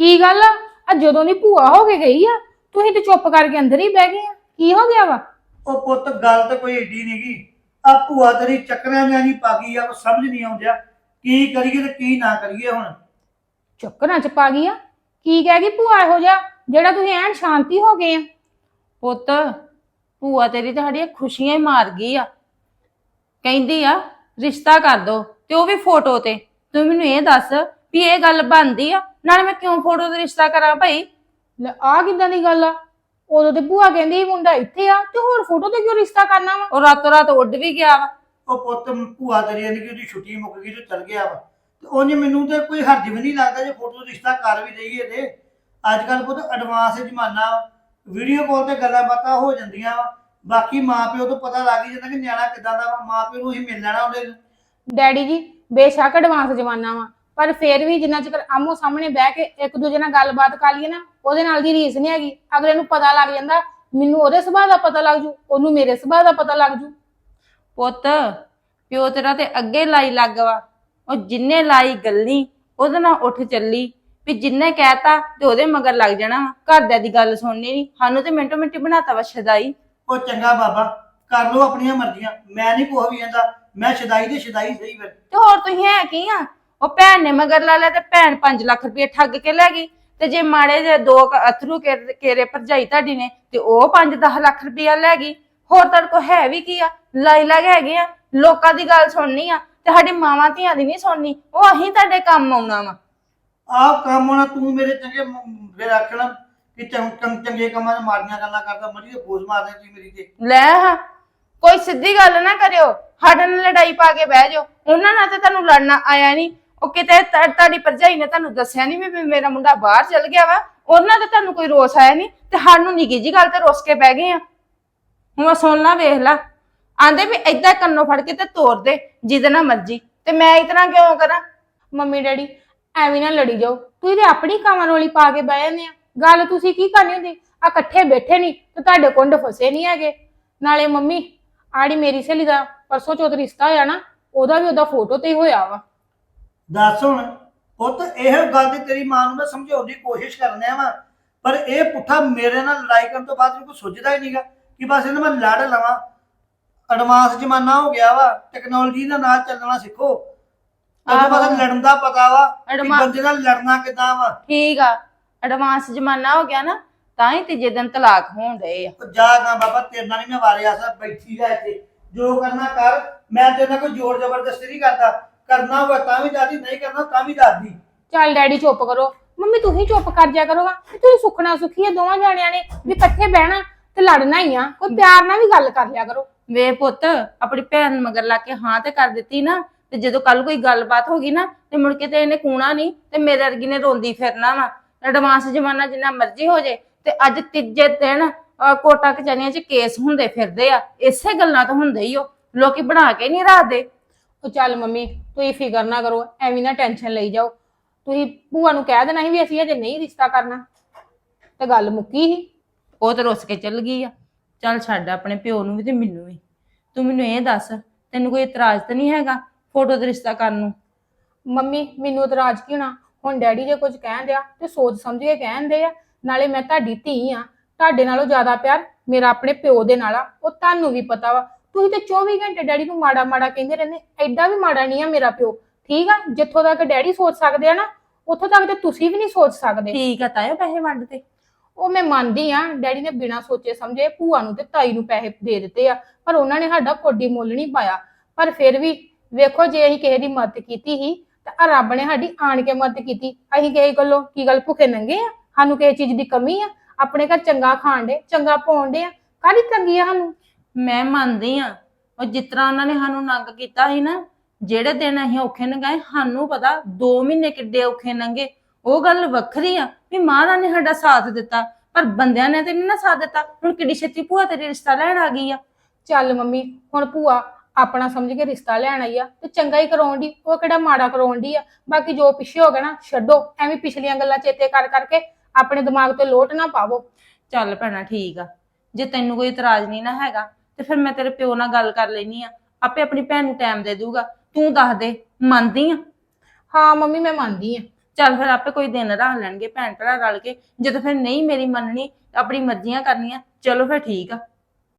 S7: ਕੀ ਗੱਲ ਆ? ਆ ਜਦੋਂ ਦੀ ਭੂਆ ਹੋ ਕੇ ਗਈ ਆ ਤੁਸੀਂ ਤੇ ਚੁੱਪ ਕਰਕੇ ਅੰਦਰ ਹੀ ਬਹਿ ਗਏ ਆ। ਕੀ ਹੋ ਗਿਆ ਵਾ?
S5: ਉਹ ਪੁੱਤ ਗੱਲ ਤਾਂ ਕੋਈ ਏਡੀ ਨਹੀਂਗੀ ਆ ਭੂਆ ਤੇਰੀ ਚੱਕਰਾਂ ਜਾਂ ਨਹੀਂ ਪਾ ਗਈ ਆ ਉਹ ਸਮਝ ਨਹੀਂ ਆਉਂਦਿਆ। ਕੀ ਕਰੀਏ ਤੇ ਕੀ ਨਾ ਕਰੀਏ ਹੁਣ?
S7: ਚੱਕਰਾਂ ਚ ਪਾ ਗਈ ਆ? ਕੀ ਕਹਿ ਗਈ ਭੂਆ ਇਹੋ ਜਿਹਾ ਜਿਹੜਾ ਤੁਸੀਂ ਐਨ ਸ਼ਾਂਤੀ ਹੋ ਗਏ ਆ?
S6: ਪੁੱਤ ਭੂਆ ਤੇਰੀ ਤਾਂ ਸਾਡੀਆਂ ਖੁਸ਼ੀਆਂ ਹੀ ਮਾਰ ਗਈ ਆ। ਕਹਿੰਦੀ ਆ ਰਿਸ਼ਤਾ ਕਰ ਦੋ ਤੇ ਉਹ ਵੀ ਫੋਟੋ ਤੇ। ਤੂੰ ਮੈਨੂੰ ਇਹ ਦੱਸ ਵੀ ਇਹ ਗੱਲ ਬਣਦੀ ਆ? ਨਾਲੇ ਮੈਂ ਕਿਉਂ ਫੋਟੋ ਤੇ ਰਿਸ਼ਤਾ ਕਰਾਂ ਭਾਈ?
S7: ਲੈ ਆ ਕਿਦਾਂ ਦੀ ਗੱਲ ਆ? ਉਦੋਂ ਤੇ ਭੂਆ ਕਹਿੰਦੀ ਸੀ ਮੁੰਡਾ ਇੱਥੇ ਆ ਤੇ ਹੋਰ ਫੋਟੋ ਤੇ ਕਿਉਂ ਰਿਸ਼ਤਾ ਕਰਨਾ ਵਾ?
S6: ਉਹ ਰਾਤੋਂ ਰਾਤ ਉੱਡ ਵੀ ਗਿਆ ਵਾ।
S5: ਉਹ ਪੁੱਤ ਭੂਆ ਤੇਰੀ ਨੇ ਕਿ ਉਹਦੀ ਛੁੱਟੀ ਮੁੱਕ ਗਈ ਤੇ ਚਲ ਗਿਆ ਵਾ। ਤੇ ਉਹਨੇ ਮੈਨੂੰ ਤੇ ਕੋਈ ਹਰਜ ਵੀ ਨਹੀਂ ਲੱਗਦਾ ਜੇ ਫੋਟੋ ਰਿਸ਼ਤਾ ਕਰ ਵੀ ਦਈਏ ਤੇ। ਅੱਜ ਕੱਲ ਪੁੱਤ ਐਡਵਾਂਸ ਜ਼ਮਾਨਾ ਵੀਡੀਓ ਕਾਲ ਤੇ ਗੱਲਾਂ ਬਾਤਾਂ ਹੋ ਜਾਂਦੀਆਂ ਵਾ। ਬਾਕੀ ਮਾਪਿਓ ਤੋਂ ਪਤਾ ਲੱਗ ਜਾਂਦਾ ਕਿ ਨਿਆਣਾ ਕਿਦਾਂ ਦਾ ਵਾ। ਮਾਪਿਓ ਨੂੰ ਹੀ ਮਿਲ ਲੈਣਾ ਉਹਦੇ
S7: ਡੈਡੀ ਜੀ ਬੇਸ਼ੱਕ ਐਡਵਾਂਸ ਜਮਾਨਾ ਵਾ। ਪਰ ਫੇਰ ਵੀ ਜਿੰਨਾ ਚਿਰ ਆਮੋ ਸਾਹਮਣੇ ਬਹਿ ਕੇ ਇੱਕ ਦੂਜੇ ਨਾਲ ਗੱਲਬਾਤ ਕਰ ਲਈਏ ਨਾ ਉਹਦੇ ਨਾਲ ਦੀ ਰੀਸ ਨਹੀਂ ਹੈਗੀ। ਅਗਲੇ ਨੂੰ ਪਤਾ ਲੱਗ ਜਾਂਦਾ ਮੈਨੂੰ ਉਹਦੇ ਸੁਭਾਅ ਦਾ ਪਤਾ ਲੱਗ ਜੂ ਉਹਨੂੰ ਮੇਰੇ ਸੁਭਾਅ ਦਾ ਪਤਾ ਲੱਗ ਜੂ।
S6: ਪੁੱਤ ਪਿਓ ਤੇਰਾ ਤੇ ਅੱਗੇ ਲਾਈ ਲੱਗ ਵਾ। ਉਹ ਜਿੰਨੇ ਲਾਈ ਗੱਲੀ ਉਹਦੇ ਨਾਲ ਉੱਠ ਚੱਲੀ। ਵੀ ਜਿੰਨੇ ਕਹਿਤਾ ਤੇ ਉਹਦੇ ਮਗਰ ਲੱਗ ਜਾਣਾ ਵਾ। ਘਰਦਿਆਂ ਦੀ ਗੱਲ ਸੁਣਨੀ ਨਹੀਂ ਸਾਨੂੰ ਤੇ ਮਿੰਟੋ ਮਿੰਟੀ ਬਣਾਤਾ ਵਾ ਸ਼ਦਾਈ।
S5: ਉਹ ਚੰਗਾ ਬਾਬਾ ਕਰ ਲਓ ਆਪਣੀਆਂ ਮਰਜ਼ੀਆਂ। ਮੈਂ ਨਹੀਂ ਕੁਛ ਵੀ ਕਹਿੰਦਾ। ਮੈਂ ਸ਼ਦਾਈ ਤੇ ਸ਼ਦਾਈ ਸਹੀ ਫਿਰ।
S6: ਤੇ ਹੋਰ ਤੁਸੀਂ ਹੈ ਕੀ ਆ? ਉਹ ਭੈਣ ਨੇ ਮਗਰ ਲਾ ਲਿਆ ਤੇ ਭੈਣ 5 ਲੱਖ ਰੁਪਏ ਠੱਗ ਕੇ ਲੈ ਗਈ। ਤੇ ਜੇ ਮਾੜੇ ਜੇ ਦੋ ਅਥਰੂ ਕੇ- ਕੇਰੇ ਭਰਜਾਈ ਤੁਹਾਡੀ ਨੇ ਤੇ ਉਹ 5-10 ਲੱਖ ਰੁਪਇਆ ਲੈ ਗਈ। ਹੋਰ ਤੁਹਾਡੇ ਕੋ ਹੈ ਵੀ ਕੀ ਆ? ਲਾਈ ਲੱਗ ਹੈਗੇ ਆ। ਲੋਕਾਂ ਦੀ ਗੱਲ ਸੁਣਨੀ ਆ ਤੇ ਸਾਡੀ ਮਾਵਾਂ ਧੀਆਂ ਦੀ ਨਹੀਂ ਸੁਣਨੀ। ਉਹ ਅਸੀਂ ਤੁਹਾਡੇ ਕੰਮ ਆਉਣਾ ਵਾ।
S5: ਆਹ ਕੰਮ ਹੋਣਾ ਤੂੰ ਮੇਰੇ ਚੰਗੇ ਫਿਰ ਆਖਣਾ ਕਿ ਚੰਗੇ ਕੰਮਾਂ 'ਚ ਮਾੜੀਆਂ ਗੱਲਾਂ ਕਰਦਾ ਤੇ ਫੋਜ਼ ਮਾਰਦੇ ਤੁਸੀਂ ਮੇਰੀ ਤੇ।
S6: ਲੈ ਹਾਂ ਕੋਈ ਸਿੱਧੀ ਗੱਲ ਨਾ ਕਰਿਓ। ਸਾਡੇ ਨਾਲ ਲੜਾਈ ਪਾ ਕੇ ਬਹਿ ਜਾਓ। ਉਹਨਾਂ ਨਾਲ ਤੇ ਤੁਹਾਨੂੰ ਲੜਨਾ ਆਇਆ ਨਹੀਂ। ਉਹ ਕਿਤੇ ਤੁਹਾ- ਤੁਹਾਡੀ ਭਰਜਾਈ ਨੇ ਤੁਹਾਨੂੰ ਦੱਸਿਆ ਨਹੀਂ ਵੀ ਮੇਰਾ ਮੁੰਡਾ ਬਾਹਰ ਚਲ ਗਿਆ ਵਾ। ਉਹਨਾਂ ਦਾ ਤੁਹਾਨੂੰ ਕੋਈ ਰੋਸ ਆਇਆ ਨਹੀਂ ਤੇ ਸਾਨੂੰ ਨਿੱਕੀ ਜੀ ਗੱਲ ਤੇ ਰੋਸ ਕੇ ਬਹਿ ਗਏ ਆ। ਹੁਣ ਸੁਣ ਲਾ, ਵੇਖ ਲਾ। ਆਂਦੇ ਵੀ ਏਦਾਂ ਕੰਨੋਂ ਫੜ ਕੇ ਤੇ ਤੋੜ ਦੇ, ਜਿਹਦੇ ਨਾਲ ਮਰਜ਼ੀ। ਤੇ ਮੈਂ ਇਤਨਾ ਕਿਉਂ ਕਰਾਂ?
S7: ਮੰਮੀ ਡੈਡੀ, ਐਵੇਂ ਨਾ ਲੜੀ ਜਾਓ। ਤੁਸੀਂ ਤੇ ਆਪਣੀ ਕਾਵਾਂ ਰੋਲੀ ਪਾ ਕੇ ਬਹਿ ਜਾਂਦੇ ਆ। ਗੱਲ ਤੁਸੀਂ ਕੀ ਕਰਨੀ ਹੁੰਦੀ? ਆ ਇਕੱਠੇ ਬੈਠੇ ਨਹੀਂ ਤੇ ਤੁਹਾਡੇ ਕੁੰਡ ਫਸੇ ਨਹੀਂ ਹੈਗੇ। ਨਾਲੇ ਮੰਮੀ ਆੜੀ ਮੇਰੀ ਸਹੇਲੀ ਦਾ ਪਰਸੋਂ ਚੌਥ ਰਿਸ਼ਤਾ ਹੋਇਆ ਨਾ, ਉਹਦਾ ਵੀ ਉਹਦਾ ਫੋਟੋ ਤੇ ਹੀ ਹੋਇਆ ਵਾ।
S5: ਦੱਸ ਹੁਣ ਪੁੱਤ ਇਹ ਗੱਲ ਤੇਰੀ ਮਾਂ ਨੂੰ ਮੈਂ ਸਮਝਾਉਣ ਦੀ ਕੋਸ਼ਿਸ਼ ਕਰਨਿਆ ਵਾ। ਪਰ ਇਹ ਪੁੱਠਾ ਮੇਰੇ ਨਾਲ ਲੜਾਈ ਕਰਨ ਤੋਂ ਬਾਅਦ ਕੋਈ ਸੁੱਝਦਾ ਹੀ ਨਹੀਂਗਾ ਕਿ ਬਸ ਇਹਨੂੰ ਮੈਂ ਲੜ ਲਵਾਂ। ਐਡਵਾਂਸ ਜ਼ਮਾਨਾ ਹੋ ਗਿਆ ਵਾ ਟੈਕਨੋਲੋਜੀ ਦੇ ਨਾਲ ਚੱਲਣਾ ਸਿੱਖੋ। ਤੈਨੂੰ ਪਤਾ। ਲੜਨ ਦਾ ਪਤਾ ਵਾ ਕਿ ਬੰਦੇ ਨਾਲ ਲੜਨਾ ਕਿਦਾਂ ਵਾ।
S6: ਠੀਕ ਆ ਐਡਵਾਂਸ ਜ਼ਮਾਨਾ ਹੋ ਗਿਆ ਨਾ ਤਾਂ ਹੀ ਤੀਜੇ ਦਿਨ ਤਲਾਕ ਹੋਣ ਡਏ ਆ।
S5: ਉਹ ਜਾ ਨਾ ਬਾਬਾ ਤੇਰੇ ਨਾਲ ਨਹੀਂ ਮੈਂ ਵਾਰੇ ਆਸਾ ਬੈਠੀ ਰਹਿ ਇੱਥੇ। ਜੋ ਕਰਨਾ ਕਰ ਮੈਂ ਤੇਰੇ ਨਾਲ ਕੋਈ ਜ਼ੋਰ ਜ਼ਬਰਦਸਤੀ ਨਹੀਂ ਕਰਦਾ। ਕਰਨਾ ਹੋਵੇ ਤਾਂ ਵੀ ਦਾਦੀ ਨਹੀਂ ਕਰਨਾ ਤਾਂ ਵੀ ਦਾਦੀ।
S7: ਚੱਲ ਡੈਡੀ ਚੁੱਪ ਕਰੋ। ਮੰਮੀ ਤੁਸੀਂ ਚੁੱਪ ਕਰ ਜਾ ਕਰੋਗਾ। ਤੇ ਤੁਸੀਂ ਸੁਖਣਾ ਸੁਖੀ ਆ ਦੋਵਾਂ ਜਾਣਿਆਂ ਨੇ ਵੀ ਇਕੱਠੇ ਬਹਿਣਾ ਤੇ ਲੜਨਾ ਹੀ ਆ। ਕੋਈ ਪਿਆਰ ਨਾਲ ਵੀ ਗੱਲ ਕਰ ਲਿਆ ਕਰੋ।
S6: ਵੇ ਪੁੱਤ ਆਪਣੀ ਭੈਣ ਮਗਰ ਲਾ ਕੇ ਹਾਂ ਤੇ ਕਰ ਦਿੱਤੀ ਨਾ। ਤੇ ਜਦੋਂ ਕੱਲ ਕੋਈ ਗੱਲਬਾਤ ਹੋ ਗਈ ਨਾ ਤੇ ਮੁੜ ਕੇ ਤੇ ਇਹਨੇ ਕੂਣਾ ਨਹੀਂ ਤੇ ਮੇਰੇ ਵਰਗੀ ਨੇ ਰੋਂਦੀ ਫਿਰਨਾ ਵਾ। ਐਡਵਾਂਸ ਜ਼ਮਾਨਾ ਜਿੰਨਾ ਮਰਜ਼ੀ ਹੋ ਜੇ ਤੇ ਅੱਜ ਤੀਜੇ ਦਿਨ ਅਹ, ਕੋਟਾ ਕਚਾਨੀਆਂ 'ਚ ਕੇਸ ਹੁੰਦੇ ਫਿਰਦੇ ਆ। ਇਸੇ ਗੱਲਾਂ ਤੋਂ ਹੁੰਦੇ ਹੀ ਉਹ। ਲੋਕੀ ਬਣਾ ਕੇ ਨਹੀਂ ਰੱਖਦੇ।
S7: ਉਹ ਚੱਲ ਮੰਮੀ ਤੁਸੀਂ ਫਿਕਰ ਨਾ ਕਰੋ ਐਵੇਂ ਨਾ ਟੈਨਸ਼ਨ ਲਈ ਜਾਓ। ਤੁਸੀਂ ਭੂਆ ਨੂੰ ਕਹਿ ਦੇਣਾ ਸੀ ਵੀ ਅਸੀਂ ਅਜੇ ਨਹੀਂ ਰਿਸ਼ਤਾ ਕਰਨਾ। ਤੇ ਗੱਲ ਮੁੱਕੀ ਸੀ।
S6: ਉਹ ਤੇ ਰੁੱਸ ਕੇ ਚੱਲ ਗਈ ਆ। ਚੱਲ ਛੱਡ ਆਪਣੇ ਪਿਓ ਨੂੰ ਵੀ ਤੇ ਮੈਨੂੰ ਵੀ। ਤੂੰ ਮੈਨੂੰ ਇਹ ਦੱਸ ਤੈਨੂੰ ਕੋਈ ਇਤਰਾਜ਼ ਤਾਂ ਨਹੀਂ ਹੈਗਾ ਫੋਟੋ ਤੇ ਰਿਸ਼ਤਾ ਕਰਨ ਨੂੰ?
S7: ਮੰਮੀ ਮੈਨੂੰ ਇਤਰਾਜ਼ ਕੀ ਹੋਣਾ? ਹੁਣ ਡੈਡੀ ਜੇ ਕੁਝ ਕਹਿਣ ਦਿਆ ਤੇ ਸੋਚ ਸਮਝ ਕੇ ਕਹਿੰਦੇ ਆ। ਨਾਲੇ ਮੈਂ ਤੁਹਾਡੀ ਧੀ ਆ। ਤੁਹਾਡੇ ਨਾਲੋਂ ਜ਼ਿਆਦਾ ਪਿਆਰ ਮੇਰਾ ਆਪਣੇ ਪਿਓ ਦੇ ਨਾਲ ਆ। ਉਹ ਤੁਹਾਨੂੰ ਵੀ ਪਤਾ ਵਾ ਤੁਸੀਂ ਤੇ 24 ਘੰਟੇ ਡੈਡੀ ਨੂੰ ਮਾੜਾ ਮਾੜਾ ਕਹਿੰਦੇ ਰਹਿੰਦੇ। ਐਡਾ ਵੀ ਮਾੜਾ ਨਹੀਂ ਆ ਮੇਰਾ ਪਿਓ। ਠੀਕ ਆ? ਜਿੱਥੋਂ ਤੱਕ ਡੈਡੀ ਸੋਚ ਸਕਦੇ ਆ ਨਾ ਉੱਥੋਂ ਤੱਕ ਤੇ ਤੁਸੀਂ ਵੀ ਨਹੀਂ ਸੋਚ ਸਕਦੇ।
S6: ਠੀਕ ਆ ਤਾਇਆ ਪੈਸੇ ਵੰਡ ਤੇ।
S7: ਉਹ ਮੈਂ ਮੰਨਦੀ ਆ ਡੈਡੀ ਨੇ ਬਿਨਾਂ ਸੋਚੇ ਸਮਝੇ ਭੂਆ ਨੂੰ ਤੇ ਤਾਈ ਨੂੰ ਪੈਸੇ ਦੇ ਦਿੱਤੇ ਆ। ਪਰ ਉਹਨਾਂ ਨੇ ਸਾਡਾ ਕੋਡੀ ਮੁੱਲ ਨਹੀਂ ਪਾਇਆ। ਪਰ ਫਿਰ ਵੀ ਵੇਖੋ ਜੇ ਅਸੀਂ ਕਿਸੇ ਦੀ ਮਦਦ ਕੀਤੀ ਸੀ ਤਾਂ ਆਹ ਰੱਬ ਨੇ ਸਾਡੀ ਆਣ ਕੇ ਮਦਦ ਕੀਤੀ। ਅਸੀਂ ਕਿਸੇ ਕੋਲੋਂ ਕੀ ਗੱਲ ਭੁੱਖੇ ਨੰਗੇ ਆ? ਸਾਨੂੰ ਕਿਸੇ ਚੀਜ਼ ਦੀ ਕਮੀ ਆ? ਆਪਣੇ ਘਰ ਚੰਗਾ ਖਾਣ ਦੇ ਚੰਗਾ ਪਾਉਣ ਦੇ ਆ? ਕਾਹਦੀ ਤੰਗੀ ਆ ਸਾਨੂੰ?
S6: ਮੈਂ ਮੰਨਦੀ ਆ। ਉਹ ਜਿਸ ਤਰ੍ਹਾਂ ਉਹਨਾਂ ਨੇ ਸਾਨੂੰ ਨੰਗ ਕੀਤਾ ਸੀ ਨਾ ਜਿਹੜੇ ਦਿਨ ਅਸੀਂ ਔਖੇ ਨੰਗਾਏ ਸਾਨੂੰ ਪਤਾ 2 ਮਹੀਨੇ ਕਿੱਡੇ ਔਖੇ ਨੰਗੇ। ਉਹ ਗੱਲ ਵੱਖਰੀ ਆ ਵੀ ਮਹਾਰਾਜ ਨੇ ਸਾਡਾ ਸਾਥ ਦਿੱਤਾ ਪਰ ਬੰਦਿਆਂ ਨੇ ਤੇ ਨਹੀਂ ਨਾ ਸਾਥ ਦਿੱਤਾ। ਹੁਣ ਕਿੱਡੀ ਛੇਤੀ ਭੂਆ ਤੇਰੀ ਰਿਸ਼ਤਾ ਲੈਣ ਆ ਗਈ ਆ।
S7: ਚੱਲ ਮੰਮੀ ਹੁਣ ਭੂਆ ਆਪਣਾ ਸਮਝ ਕੇ ਰਿਸ਼ਤਾ ਲੈਣ ਆਈ ਆ ਤੇ ਚੰਗਾ ਹੀ ਕਰਾਉਣ ਦੀ ਉਹ ਕਿਹੜਾ ਮਾੜਾ ਕਰਾਉਣ ਦੀ ਆ। ਬਾਕੀ ਜੋ ਪਿੱਛੇ ਹੋ ਗਿਆ ਨਾ ਛੱਡੋ ਐਵੇਂ ਪਿਛਲੀਆਂ ਗੱਲਾਂ ਚੇਤੇ ਕਰ ਕਰਕੇ ਆਪਣੇ ਦਿਮਾਗ ਤੇ ਲੋਟ ਨਾ ਪਾਵੋ।
S6: ਚੱਲ ਭੈਣਾ ਠੀਕ ਆ। ਜੇ ਤੈਨੂੰ ਕੋਈ ਇਤਰਾਜ਼ ਨਹੀਂ ਨਾ ਹੈਗਾ ਤੇ ਫਿਰ ਮੈਂ ਤੇਰੇ ਪਿਓ ਨਾਲ ਗੱਲ ਕਰ ਲੈਣੀ ਆ। ਆਪੇ ਆਪਣੀ ਭੈਣ ਨੂੰ ਟਾਈਮ ਦੇ ਦੂਗਾ ਤੂੰ ਦੱਸ ਦੇ ਮੰਨਦੀ ਆ?
S7: ਹਾਂ ਮੰਮੀ ਮੈਂ ਮੰਨਦੀ ਆ।
S6: ਚੱਲ ਫਿਰ ਆਪੇ ਕੋਈ ਦਿਨ ਰੱਖ ਲੈਣਗੇ ਭੈਣ ਭਰਾ ਰਲ ਕੇ। ਜਦੋਂ ਫਿਰ ਨਹੀਂ ਮੇਰੀ ਮੰਨਣੀ ਆਪਣੀ ਮਰਜ਼ੀਆਂ ਕਰਨੀਆਂ। ਚਲੋ ਫਿਰ ਠੀਕ ਆ।